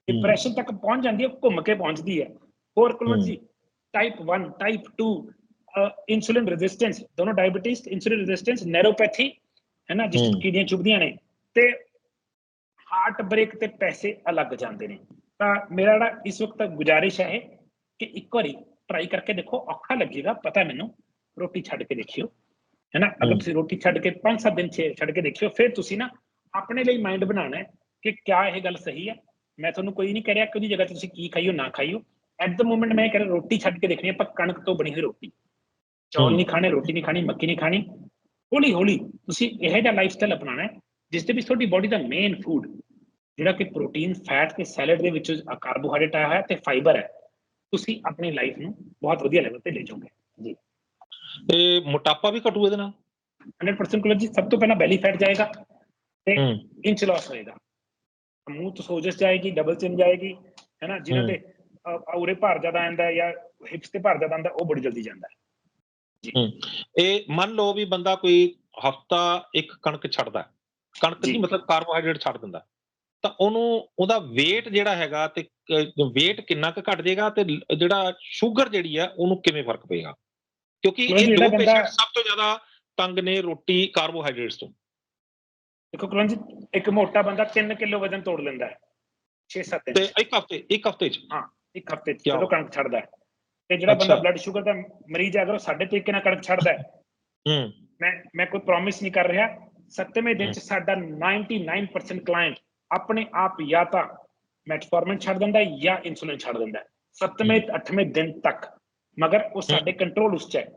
depression ਤੱਕ ਪਹੁੰਚ ਜਾਂਦੀ ਹੈ ਘੁੰਮ ਕੇ ਪਹੁੰਚਦੀ ਹੈ ਹੋਰ ਕੁਲਵੰਤ
ਹਮ।
ਜੀ ਟਾਈਪ 1 ਟਾਈਪ 2 ਇਨਸੂਲਿਨ ਰੈਜ਼ਿਸਟੈਂਸ ਦੋਨੋਂ ਡਾਇਬੀਟੀਜ਼ ਇਨਸੂਲਿਨ ਰੈਜ਼ਿਸਟੈਂਸ ਨੈਰੋਪੈਥੀ ਹੈ ਨਾ ਜਿਸ। ਕੀੜੀਆਂ ਚੁਭਦੀਆਂ ਨੇ ਤੇ ਹਾਰਟ ਬ੍ਰੇਕ ਤੇ ਪੈਸੇ ਅਲੱਗ ਜਾਂਦੇ ਨੇ ਤਾਂ ਮੇਰਾ ਜਿਹੜਾ ਇਸ ਵਕਤ ਗੁਜ਼ਾਰਿਸ਼ ਹੈ ਕਿ ਇੱਕ ਵਾਰੀ ਟਰਾਈ ਕਰਕੇ ਦੇਖੋ ਔਖਾ ਲੱਗੇਗਾ ਪਤਾ ਮੈਨੂੰ ਰੋਟੀ ਛੱਡ ਕੇ ਦੇਖਿਓ ਹੈ ਨਾ ਅਗਰ। ਤੁਸੀਂ ਰੋਟੀ ਛੱਡ ਕੇ 5-7 ਦਿਨ ਛੱਡ ਕੇ ਦੇਖਿਓ ਫਿਰ ਤੁਸੀਂ ਨਾ ਆਪਣੇ ਲਈ ਮਾਈਂਡ ਬਣਾਉਣਾ ਹੈ ਕਿ ਕਿਆ ਇਹ ਗੱਲ ਸਹੀ ਹੈ ਮੈਂ ਤੁਹਾਨੂੰ ਕੋਈ ਨਹੀਂ ਕਹਿ ਰਿਹਾ ਕਿ ਉਹਦੀ ਜਗ੍ਹਾ ਤੇ ਤੁਸੀਂ ਕੀ ਖਾਈਓ ਨਾ ਖਾਈਓ ਐਟ ਦ ਮੋਮੈਂਟ ਮੈਂ ਕਹਿ ਰਿਹਾ ਰੋਟੀ ਛੱਡ ਕੇ ਦੇਖਣੀ ਹੈ, ਆਪਾਂ ਕਣਕ ਤੋਂ ਬਣੀ ਹੋਈ ਰੋਟੀ ਚੌਲ। ਨਹੀਂ ਖਾਣੇ ਰੋਟੀ ਨਹੀਂ ਖਾਣੀ ਮੱਕੀ ਨਹੀਂ ਖਾਣੀ ਹੌਲੀ ਹੌਲੀ ਤੁਸੀਂ ਇਹੋ ਜਿਹਾ ਲਾਈਫ ਸਟਾਈਲ ਅਪਣਾਉਣਾ ਹੈ ਜਿਸ ਦੇ ਵਿੱਚ ਤੁਹਾਡੀ ਬਾਡੀ ਦਾ ਮੇਨ ਫੂਡ ਜਿਹੜਾ ਕਿ ਪ੍ਰੋਟੀਨ ਫੈਟ ਤੇ ਸੈਲਡ ਦੇ ਵਿੱਚ ਕਾਰਬੋਹਾਈਡਰੇਟ ਆਇਆ ਹੈ ਤੇ ਫਾਈਬਰ ਹੈ ਤੁਸੀਂ ਆਪਣੀ ਲਾਈਫ ਨੂੰ ਬਹੁਤ ਵਧੀਆ ਲੈਵਲ ਤੇ ਲੈ ਜਾਓਗੇ। ਜੀ।
ਤੇ ਮੋਟਾਪਾ ਵੀ ਘਟੂ ਇਹਦੇ ਨਾਲ?
100% ਕੁਲਰ ਜੀ ਸਭ ਤੋਂ ਪਹਿਲਾਂ ਬੈਲੀ ਫੈਟ ਜਾਏਗਾ ਤੇ ਇੰਚ ਲਾਸ ਹੋਏਗਾ। ਮੂੰਹ ਤੋਂ ਸੋਜਸ ਜਾਏਗੀ ਡਬਲ ਚਿਨ ਜਾਏਗੀ ਹੈ ਨਾ ਜਿਨ੍ਹਾਂ
ਹਮ।
ਤੇ ਉਰੇ ਭਾਰ ਜ਼ਿਆਦਾ ਆਂਦਾ ਹੈ ਜਾਂ ਹਿਪਸ ਤੇ ਭਾਰ ਜ਼ਿਆਦਾ ਆਂਦਾ ਉਹ ਬੜੀ ਜਲਦੀ ਜਾਂਦਾ ਹੈ।
ਇਹ ਮੰਨ ਲਓ ਵੀ ਬੰਦਾ ਕੋਈ ਹਫਤਾ ਇੱਕ ਕਣਕ ਛੱਡਦਾ ਹੈ। ਕਣਕ। ਦੀ ਮਤਲਬ ਕਾਰਬੋਹਾਈਡਰੇਟ ਛੱਡ ਦਿੰਦਾ ਹੈ। ਤਾਂ ਉਹਨੂੰ ਉਹਦਾ weight ਜਿਹੜਾ ਹੈਗਾ ਤੇ weight ਕਿੰਨਾ ਕੁ ਘਟ ਜਾਏਗਾ ਤੇ ਜਿਹੜਾ ਸ਼ੂਗਰ ਜਿਹੜੀ ਆ ਉਹਨੂੰ ਕਿਵੇਂ ਫ਼ਰਕ ਪਏਗਾ? ਕਿਉਂਕਿ ਇਹ ਦੋ ਪੇਸ਼ੈਂਟ ਸਭ ਤੋਂ ਜ਼ਿਆਦਾ ਤੰਗ ਨੇ ਰੋਟੀ ਕਾਰਬੋਹਾਈਡਰੇਟਸ ਤੋਂ।
ਦੇਖੋ ਕੁਲਰ ਜੀ ਇੱਕ ਮੋਟਾ ਬੰਦਾ 3 ਕਿਲੋ ਵਜ਼ਨ ਤੋੜ ਲੈਂਦਾ ਹੈ। 6-7 ਦਿਨ
ਤੇ ਇੱਕ ਹਫ਼ਤੇ ਇੱਕ ਹਫ਼ਤੇ ਚ।
ਇੱਕ ਹਫ਼ਤੇ ਚ ਜਦੋਂ ਕਣਕ ਛੱਡਦਾ ਹੈ। ਤੇ ਜਿਹੜਾ ਬੰਦਾ। ਬਲੱਡ ਸ਼ੂਗਰ ਦਾ ਮਰੀਜ਼ ਹੈ ਅਗਰ ਉਹ ਸਾਡੇ ਤਰੀਕੇ ਨਾਲ ਕਣਕ ਛੱਡਦਾ ਹੈ
ਹੂੰ।
ਮੈਂ ਮੈਂ ਕੋਈ ਪ੍ਰੋਮਿਸ ਨਹੀਂ ਕਰ ਰਿਹਾ। ਸੱਤਵੇਂ ਦਿਨ ਚ ਸਾਡਾ 99% ਕਲਾਇੰਟ ਆਪਣੇ ਆਪ ਜਾਂ ਤਾਂ ਮੈਟਫੋਰਮਿਨ ਛੱਡ ਦਿੰਦਾ ਹੈ ਜਾਂ ਇਨਸੂਲਿਨ ਛੱਡ ਦਿੰਦਾ ਹੈ। ਸੱਤਵੇਂ ਅੱਠਵੇਂ ਦਿਨ ਤੱਕ। ਮਗਰ ਉਹ ਸਾਡੇ ਕੰਟਰੋਲ ਉਸ ਚ ਹੈ।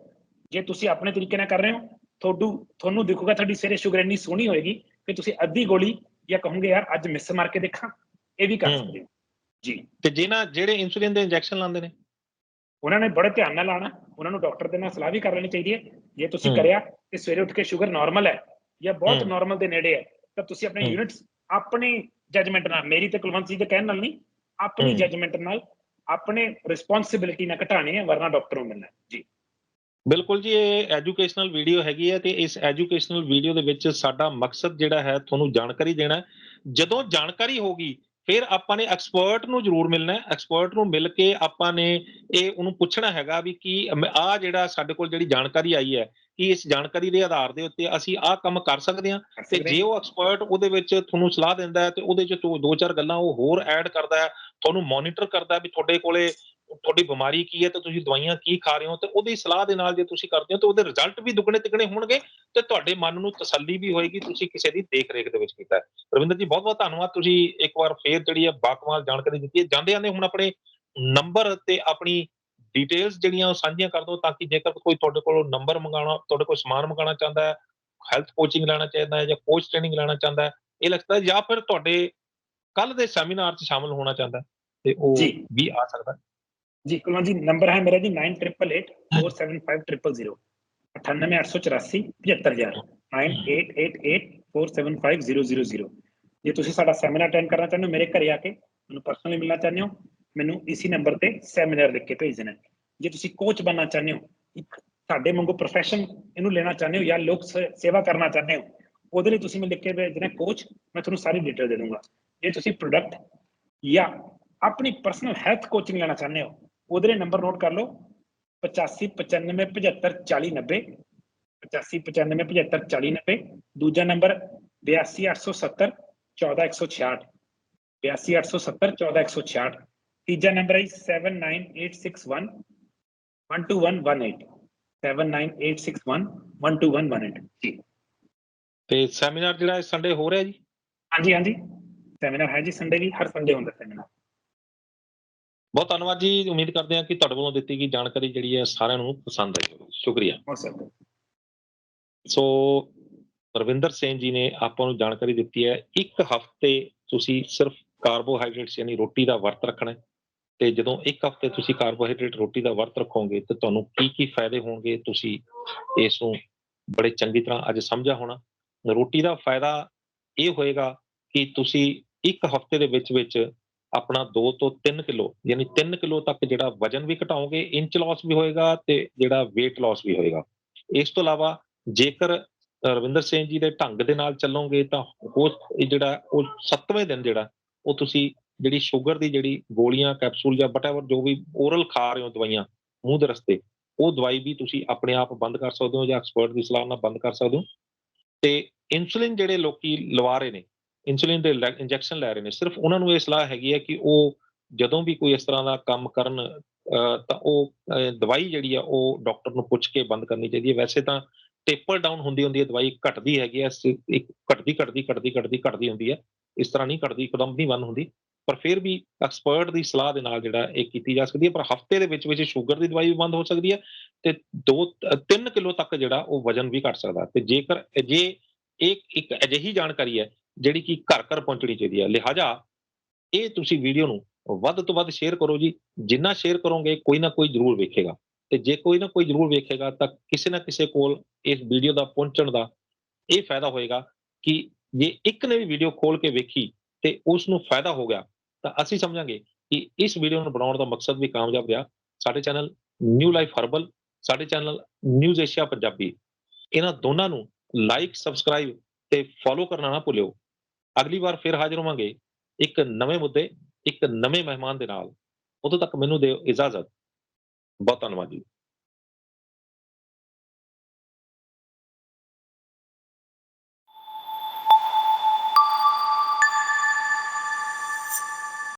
ਜੇ ਤੁਸੀਂ ਆਪਣੇ ਤਰੀਕੇ ਨਾਲ ਕਰ ਰਹੇ ਹੋ ਤੁਹਾਨੂੰ ਤੁਹਾਨੂੰ ਦਿਖੂਗਾ ਤੁਹਾਡੀ ਸਵੇਰੇ ਸ਼ੂਗਰ ਇੰਨੀ ਸੋਹਣੀ ਹੋਏਗੀ ਕਿ ਤੁਸੀਂ ਅੱਧੀ ਗੋਲੀ ਜਾਂ ਕਹੋਗੇ ਯਾਰ ਅੱਜ ਮਿਸ ਮਾਰ ਕੇ ਦੇਖਾਂ। ਇਹ ਵੀ ਕਰ। ਸਕਦੇ ਹੋ। ਜੀ।
ਤੇ ਜਿਹਨਾਂ ਜਿਹੜੇ ਇਨਸੂਲਿਨ ਦੇ ਇੰਜੈਕਸ਼ਨ ਲਾਉਂਦੇ ਨੇ
ਉਹਨਾਂ ਨੇ ਬੜੇ ਧਿਆਨ ਨਾਲ ਲਾਣਾ ਉਹਨਾਂ ਨੂੰ ਡਾਕਟਰ ਦੇ ਨਾਲ ਸਲਾਹ ਵੀ ਕਰ ਲੈਣੀ ਚਾਹੀਦੀ ਹੈ ਜੇ ਤੁਸੀਂ। ਕਰਿਆ ਕਿ ਸਵੇਰੇ ਉੱਠ ਕੇ ਸ਼ੂਗਰ ਨਾਰਮਲ ਹੈ ਜਾਂ ਬਹੁਤ। ਨਾਰਮਲ ਦੇ ਨੇੜੇ ਹੈ ਤਾਂ ਤੁਸੀਂ ਆਪਣੇ। ਯੂਨਿਟਸ ਆਪਣੀ ਜਜਮੈਂਟ ਨਾਲ ਮੇਰੀ ਤੇ ਕੁਲਵੰਤ ਜੀ ਦੇ ਕਹਿਣ ਨਾਲ ਨਹੀਂ ਆਪਣੀ। ਜਜਮੈਂਟ ਨਾਲ ਆਪਣੇ ਰਿਸਪੌਂਸਿਬਿਲਿਟੀ ਨਾਲ ਘਟਾਣੇ ਹੈ ਵਰਨਾ ਡਾਕਟਰ ਨੂੰ ਮਿਲਣਾ। ਜੀ
ਬਿਲਕੁਲ ਜੀ ਇਹ ਐਜੂਕੇਸ਼ਨਲ ਵੀਡੀਓ ਹੈਗੀ ਹੈ ਤੇ ਇਸ ਐਜੂਕੇਸ਼ਨਲ ਵੀਡੀਓ ਦੇ ਵਿੱਚ ਸਾਡਾ ਮਕਸਦ ਜਿਹੜਾ ਹੈ ਤੁਹਾਨੂੰ ਜਾਣਕਾਰੀ ਦੇਣਾ। ਜਦੋਂ ਜਾਣਕਾਰੀ ਹੋਗੀ ਫਿਰ ਆਪਾਂ ਨੇ ਐਕਸਪਰਟ ਨੂੰ ਜ਼ਰੂਰ ਮਿਲਣਾ ਹੈ। ਐਕਸਪਰਟ ਨੂੰ ਮਿਲ ਕੇ ਆਪਾਂ ਨੇ ਇਹ ਉਹਨੂੰ ਪੁੱਛਣਾ ਹੈਗਾ ਵੀ ਕੀ ਆ ਜਿਹੜਾ ਸਾਡੇ ਕੋਲ ਜਿਹੜੀ ਜਾਣਕਾਰੀ ਆਈ ਹੈ ਕਿ ਇਸ ਜਾਣਕਾਰੀ ਦੇ ਆਧਾਰ ਦੇ ਉੱਤੇ ਅਸੀਂ ਆਹ ਕੰਮ ਕਰ ਸਕਦੇ ਹਾਂ? ਤੇ ਜੇ ਉਹ ਐਕਸਪਰਟ ਉਹਦੇ ਵਿੱਚ ਤੁਹਾਨੂੰ ਸਲਾਹ ਦਿੰਦਾ ਹੈ ਤੇ ਉਹਦੇ ਚ ਦੋ ਚਾਰ ਗੱਲਾਂ ਉਹ ਹੋਰ ਐਡ ਕਰਦਾ ਹੈ ਤੁਹਾਨੂੰ ਮੋਨੀਟਰ ਕਰਦਾ ਵੀ ਤੁਹਾਡੇ ਕੋਲੇ ਤੁਹਾਡੀ ਬਿਮਾਰੀ ਕੀ ਹੈ ਤੇ ਤੁਸੀਂ ਦਵਾਈਆਂ ਕੀ ਖਾ ਰਹੇ ਹੋ ਤੇ ਉਹਦੀ ਸਲਾਹ ਦੇ ਨਾਲ ਜੇ ਤੁਸੀਂ ਕਰਦੇ ਹੋ ਤਾਂ ਉਹਦੇ ਰਿਜ਼ਲਟ ਵੀ ਦੁੱਗਣੇ ਤਿੱਗਣੇ ਹੋਣਗੇ ਤੇ ਤੁਹਾਡੇ ਮਨ ਨੂੰ ਤਸੱਲੀ ਵੀ ਹੋਏਗੀ, ਤੁਸੀਂ ਕਿਸੇ ਦੀ ਦੇਖ ਰੇਖ ਦੇ ਵਿੱਚ ਕੀਤਾ ਰਵਿੰਦਰ ਜੀ ਬਹੁਤ ਬਹੁਤ ਧੰਨਵਾਦ। ਤੁਸੀਂ ਇੱਕ ਵਾਰ ਫੇਰ ਜਿਹੜੀ ਹੈ ਬਾਕਮਾਲ ਜਾਣਕਾਰੀ ਦਿੱਤੀ ਹੈ। ਜਾਂਦੇ ਜਾਂਦੇ ਹੁਣ ਆਪਣੇ ਨੰਬਰ ਤੇ ਆਪਣੀ ਡਿਟੇਲਸ ਜਿਹੜੀਆਂ ਉਹ ਸਾਂਝੀਆਂ ਕਰ ਦਿਓ ਤਾਂ ਕਿ ਜੇਕਰ ਕੋਈ ਤੁਹਾਡੇ ਕੋਲ ਨੰਬਰ ਮੰਗਾਉਣਾ, ਤੁਹਾਡੇ ਕੋਲ ਸਮਾਨ ਮੰਗਾਉਣਾ ਚਾਹੁੰਦਾ ਹੈ ਹੈਲਥ ਕੋਚਿੰਗ ਲੈਣਾ ਚਾਹੁੰਦਾ ਹੈ ਜਾਂ ਕੋਚ ਟ੍ਰੇਨਿੰਗ ਲੈਣਾ ਚਾਹੁੰਦਾ ਹੈ, ਇਹ ਲੱਗਦਾ ਜਾਂ ਫਿਰ ਤੁਹਾਡੇ ਕੱਲ ਦੇ ਸੈਮੀਨਾਰ 'ਚ ਸ਼ਾਮਲ ਹੋਣਾ ਚਾਹੁੰਦਾ ਹੈ। ਤੇ ਉਹ। ਵੀ ਆ ਸਕਦਾ।
ਜੀ ਕੁਲਵੰਤ ਜੀ ਨੰਬਰ ਹੈ ਮੇਰਾ ਜੀ 9888475000 98884 75000 9888475000 ਜੇ ਤੁਸੀਂ ਸਾਡਾ ਸੈਮੀਨਾਰ ਅਟੈਂਡ ਕਰਨਾ ਚਾਹੁੰਦੇ ਹੋ ਮੇਰੇ ਘਰੇ ਆ ਕੇ ਮੈਨੂੰ ਪਰਸਨਲੀ ਮਿਲਣਾ ਚਾਹੁੰਦੇ ਹੋ ਮੈਨੂੰ ਇਸੇ ਨੰਬਰ ਤੇ ਸੈਮੀਨਾਰ ਲਿਖ ਕੇ ਭੇਜ ਦੇਣਾ। ਜੇ ਤੁਸੀਂ ਕੋਚ ਬਣਨਾ ਚਾਹੁੰਦੇ ਹੋ ਇੱਕ ਸਾਡੇ ਵਾਂਗੂ ਪ੍ਰੋਫੈਸ਼ਨ ਇਹਨੂੰ ਲੈਣਾ ਚਾਹੁੰਦੇ ਹੋ ਜਾਂ ਲੋਕ ਸੇਵਾ ਕਰਨਾ ਚਾਹੁੰਦੇ ਹੋ ਉਹਦੇ ਲਈ ਤੁਸੀਂ ਮੈਨੂੰ ਲਿਖ ਕੇ ਭੇਜ ਦੇਣਾ ਕੋਚ ਮੈਂ ਤੁਹਾਨੂੰ ਸਾਰੀ ਡਿਟੇਲ ਦੇ ਦੂੰਗਾ ਜੇ ਤੁਸੀਂ ਪ੍ਰੋਡਕਟ ਜਾਂ ਆਪਣੀ ਪਰਸਨਲ ਹੈਲਥ ਕੋਚਿੰਗ ਲੈਣਾ ਚਾਹੁੰਦੇ ਹੋ ਉਹਦੇ ਲਈ ਨੰਬਰ ਨੋਟ ਕਰ ਲਓ 85 95 75 40 90 85 95 75 40 90 ਦੂਜਾ ਨੰਬਰ 82870 14166 82870 14166 ਤੀਜਾ ਨੰਬਰ ਹੈ 79861 12118 79861 12118 ਜੀ
ਤੇ ਸੈਮੀਨਾਰ ਜਿਹੜਾ ਸੰਡੇ ਹੋ ਰਿਹਾ ਜੀ
ਹਾਂਜੀ ਹਾਂਜੀ ਸੈਮੀਨਾਰ ਹੈ ਜੀ ਸੰਡੇ ਵੀ ਹਰ ਸੰਡੇ ਹੁੰਦਾ ਸੈਮੀਨਾਰ
ਬਹੁਤ ਧੰਨਵਾਦ ਜੀ। ਉਮੀਦ ਕਰਦੇ ਹਾਂ ਕਿ ਤੁਹਾਡੇ ਵੱਲੋਂ ਦਿੱਤੀ ਗਈ ਜਾਣਕਾਰੀ ਜਿਹੜੀ ਹੈ ਸਾਰਿਆਂ ਨੂੰ ਪਸੰਦ ਆਈ ਹੋਵੇ। ਸ਼ੁਕਰੀਆ। ਸੋ ਰਵਿੰਦਰ ਸਿੰਘ ਜੀ ਨੇ ਆਪਾਂ ਨੂੰ ਜਾਣਕਾਰੀ ਦਿੱਤੀ ਹੈ ਇੱਕ ਹਫ਼ਤੇ ਤੁਸੀਂ ਸਿਰਫ ਕਾਰਬੋਹਾਈਡਰੇਟਸ ਯਾਨੀ ਰੋਟੀ ਦਾ ਵਰਤ ਰੱਖਣਾ ਹੈ ਤੇ ਜਦੋਂ ਇੱਕ ਹਫ਼ਤੇ ਤੁਸੀਂ ਕਾਰਬੋਹਾਈਡਰੇਟ ਰੋਟੀ ਦਾ ਵਰਤ ਰੱਖੋਗੇ ਤੇ ਤੁਹਾਨੂੰ ਕੀ ਕੀ ਫਾਇਦੇ ਹੋਣਗੇ ਤੁਸੀਂ ਇਸ ਨੂੰ ਬੜੇ ਚੰਗੀ ਤਰ੍ਹਾਂ ਅੱਜ ਸਮਝਿਆ ਹੋਣਾ। ਰੋਟੀ ਦਾ ਫਾਇਦਾ ਇਹ ਹੋਏਗਾ ਕਿ ਤੁਸੀਂ ਇੱਕ ਹਫ਼ਤੇ ਦੇ ਵਿੱਚ ਵਿੱਚ ਆਪਣਾ 2 ਤੋਂ 3 ਕਿਲੋ, ਯਾਨੀ 3 ਕਿਲੋ ਤੱਕ ਜਿਹੜਾ ਵਜਨ ਵੀ ਘਟਾਓਗੇ, ਇੰਚ ਲਾਸ ਵੀ ਹੋਏਗਾ ਤੇ ਜਿਹੜਾ weight ਲਾਸ ਵੀ ਹੋਏਗਾ। ਇਸ ਤੋਂ ਇਲਾਵਾ ਜੇਕਰ ਰਵਿੰਦਰ ਸਿੰਘ ਜੀ ਦੇ ਢੰਗ ਦੇ ਨਾਲ ਚੱਲੋਗੇ ਤਾਂ ਉਹ ਜਿਹੜਾ, ਉਹ 7ਵੇਂ ਦਿਨ ਜਿਹੜਾ, ਉਹ ਤੁਸੀਂ ਜਿਹੜੀ ਸ਼ੂਗਰ ਦੀ ਜਿਹੜੀ ਗੋਲੀਆਂ ਕੈਪਸੂਲ ਜਾਂ ਵਟਐਵਰ ਜੋ ਵੀ ਓਰਲ ਖਾ ਰਹੇ ਹੋ ਦਵਾਈਆਂ ਮੂੰਹ ਦੇ ਰਸਤੇ, ਉਹ ਦਵਾਈ ਵੀ ਤੁਸੀਂ ਆਪਣੇ ਆਪ ਬੰਦ ਕਰ ਸਕਦੇ ਹੋ ਜਾਂ ਐਕਸਪਰਟ ਦੀ ਸਲਾਹ ਨਾਲ ਬੰਦ ਕਰ ਸਕਦੇ ਹੋ। ਤੇ ਇਨਸੂਲਿਨ ਜਿਹੜੇ ਲੋਕੀ ਲਵਾ ਰਹੇ ਨੇ ਇਨਸੂਲਿਨ ਦੇ ਇੰਜੈਕਸ਼ਨ ਲੈ ਰਹੇ ਨੇ। ਸਿਰਫ ਉਹਨਾਂ ਨੂੰ ਇਹ ਸਲਾਹ ਹੈਗੀ ਹੈ ਕਿ ਉਹ ਜਦੋਂ ਵੀ ਕੋਈ ਇਸ ਤਰ੍ਹਾਂ ਦਾ ਕੰਮ ਕਰਨ ਤਾਂ ਉਹ ਦਵਾਈ ਜਿਹੜੀ ਆ ਉਹ ਡਾਕਟਰ ਨੂੰ ਪੁੱਛ ਕੇ ਬੰਦ ਕਰਨੀ ਚਾਹੀਦੀ ਹੈ। ਵੈਸੇ ਤਾਂ ਟੇਪਰ ਡਾਊਨ ਹੁੰਦੀ ਹੁੰਦੀ ਹੈ, ਦਵਾਈ ਘਟਦੀ ਹੈਗੀ ਹੈ, ਸ- ਇੱਕ ਘਟਦੀ ਘਟਦੀ ਘਟਦੀ ਘਟਦੀ ਘਟਦੀ ਹੁੰਦੀ ਹੈ। ਇਸ ਤਰ੍ਹਾਂ ਨਹੀਂ ਘਟਦੀ, ਇੱਕਦਮ ਨਹੀਂ ਬੰਦ ਹੁੰਦੀ। ਪਰ ਫਿਰ ਵੀ ਐਕਸਪਰਟ ਦੀ ਸਲਾਹ ਦੇ ਨਾਲ ਜਿਹੜਾ ਇਹ ਕੀਤੀ ਜਾ ਸਕਦੀ ਹੈ, ਪਰ ਹਫ਼ਤੇ ਦੇ ਵਿੱਚ ਵਿੱਚ ਸ਼ੂਗਰ ਦੀ ਦਵਾਈ ਵੀ ਬੰਦ ਹੋ ਸਕਦੀ ਹੈ ਤੇ 2 3 ਕਿਲੋ ਤੱਕ ਜਿਹੜਾ ਉਹ ਵਜਨ ਵੀ ਘਟ ਸਕਦਾ ਤੇ ਜੇਕਰ ਜੇ ਇਹ ਇੱਕ ਅਜਿਹੀ ਜਾਣਕਾਰੀ ਹੈ ਜਿਹੜੀ ਕਿ ਘਰ ਘਰ ਪਹੁੰਚਣੀ ਚਾਹੀਦੀ ਹੈ ਲਿਹਾਜ਼ਾ ਇਹ ਤੁਸੀਂ ਵੀਡੀਓ ਨੂੰ ਵੱਧ ਤੋਂ ਵੱਧ ਸ਼ੇਅਰ ਕਰੋ ਜੀ। ਜਿੰਨਾ ਸ਼ੇਅਰ ਕਰੋਗੇ ਕੋਈ ਨਾ ਕੋਈ ਜ਼ਰੂਰ ਵੇਖੇਗਾ। ਤੇ ਜੇ ਕੋਈ ਨਾ ਕੋਈ ਜ਼ਰੂਰ ਵੇਖੇਗਾ ਤਾਂ ਕਿਸੇ ਨਾ ਕਿਸੇ ਕੋਲ ਇਸ ਵੀਡੀਓ ਦਾ ਪਹੁੰਚਣ ਦਾ ਇਹ ਫਾਇਦਾ ਹੋਏਗਾ ਕਿ ਜੇ ਇੱਕ ਨੇ ਵੀ ਵੀਡੀਓ ਖੋਲ ਕੇ ਵੇਖੀ ਤੇ ਉਸ ਨੂੰ ਫਾਇਦਾ ਹੋ ਗਿਆ, ਤਾਂ ਅਸੀਂ ਸਮਝਾਂਗੇ ਕਿ ਇਸ ਵੀਡੀਓ ਨੂੰ ਬਣਾਉਣ ਦਾ ਮਕਸਦ ਵੀ ਕਾਮਯਾਬ ਰਿਹਾ। ਸਾਡੇ ਚੈਨਲ ਨਿਊ ਲਾਈਫ ਹਰਬਲ ਸਾਡੇ ਚੈਨਲ ਨਿਊਜ਼ ਏਸ਼ੀਆ ਪੰਜਾਬੀ ਇਹਨਾਂ ਦੋਨਾਂ ਨੂੰ ਲਾਈਕ ਸਬਸਕ੍ਰਾਈਬ ਤੇ ਫੋਲੋ ਕਰਨਾ ਨਾ ਭੁੱਲਿਓ। ਅਗਲੀ ਵਾਰ ਫਿਰ ਹਾਜ਼ਰ ਹੋਵਾਂਗੇ ਇੱਕ ਨਵੇਂ ਮੁੱਦੇ, ਇੱਕ ਨਵੇਂ ਮਹਿਮਾਨ ਦੇ ਨਾਲ। ਉਦੋਂ ਤੱਕ ਮੈਨੂੰ ਦਿਓ ਇਜਾਜ਼ਤ। ਬਹੁਤ ਧੰਨਵਾਦ ਜੀ।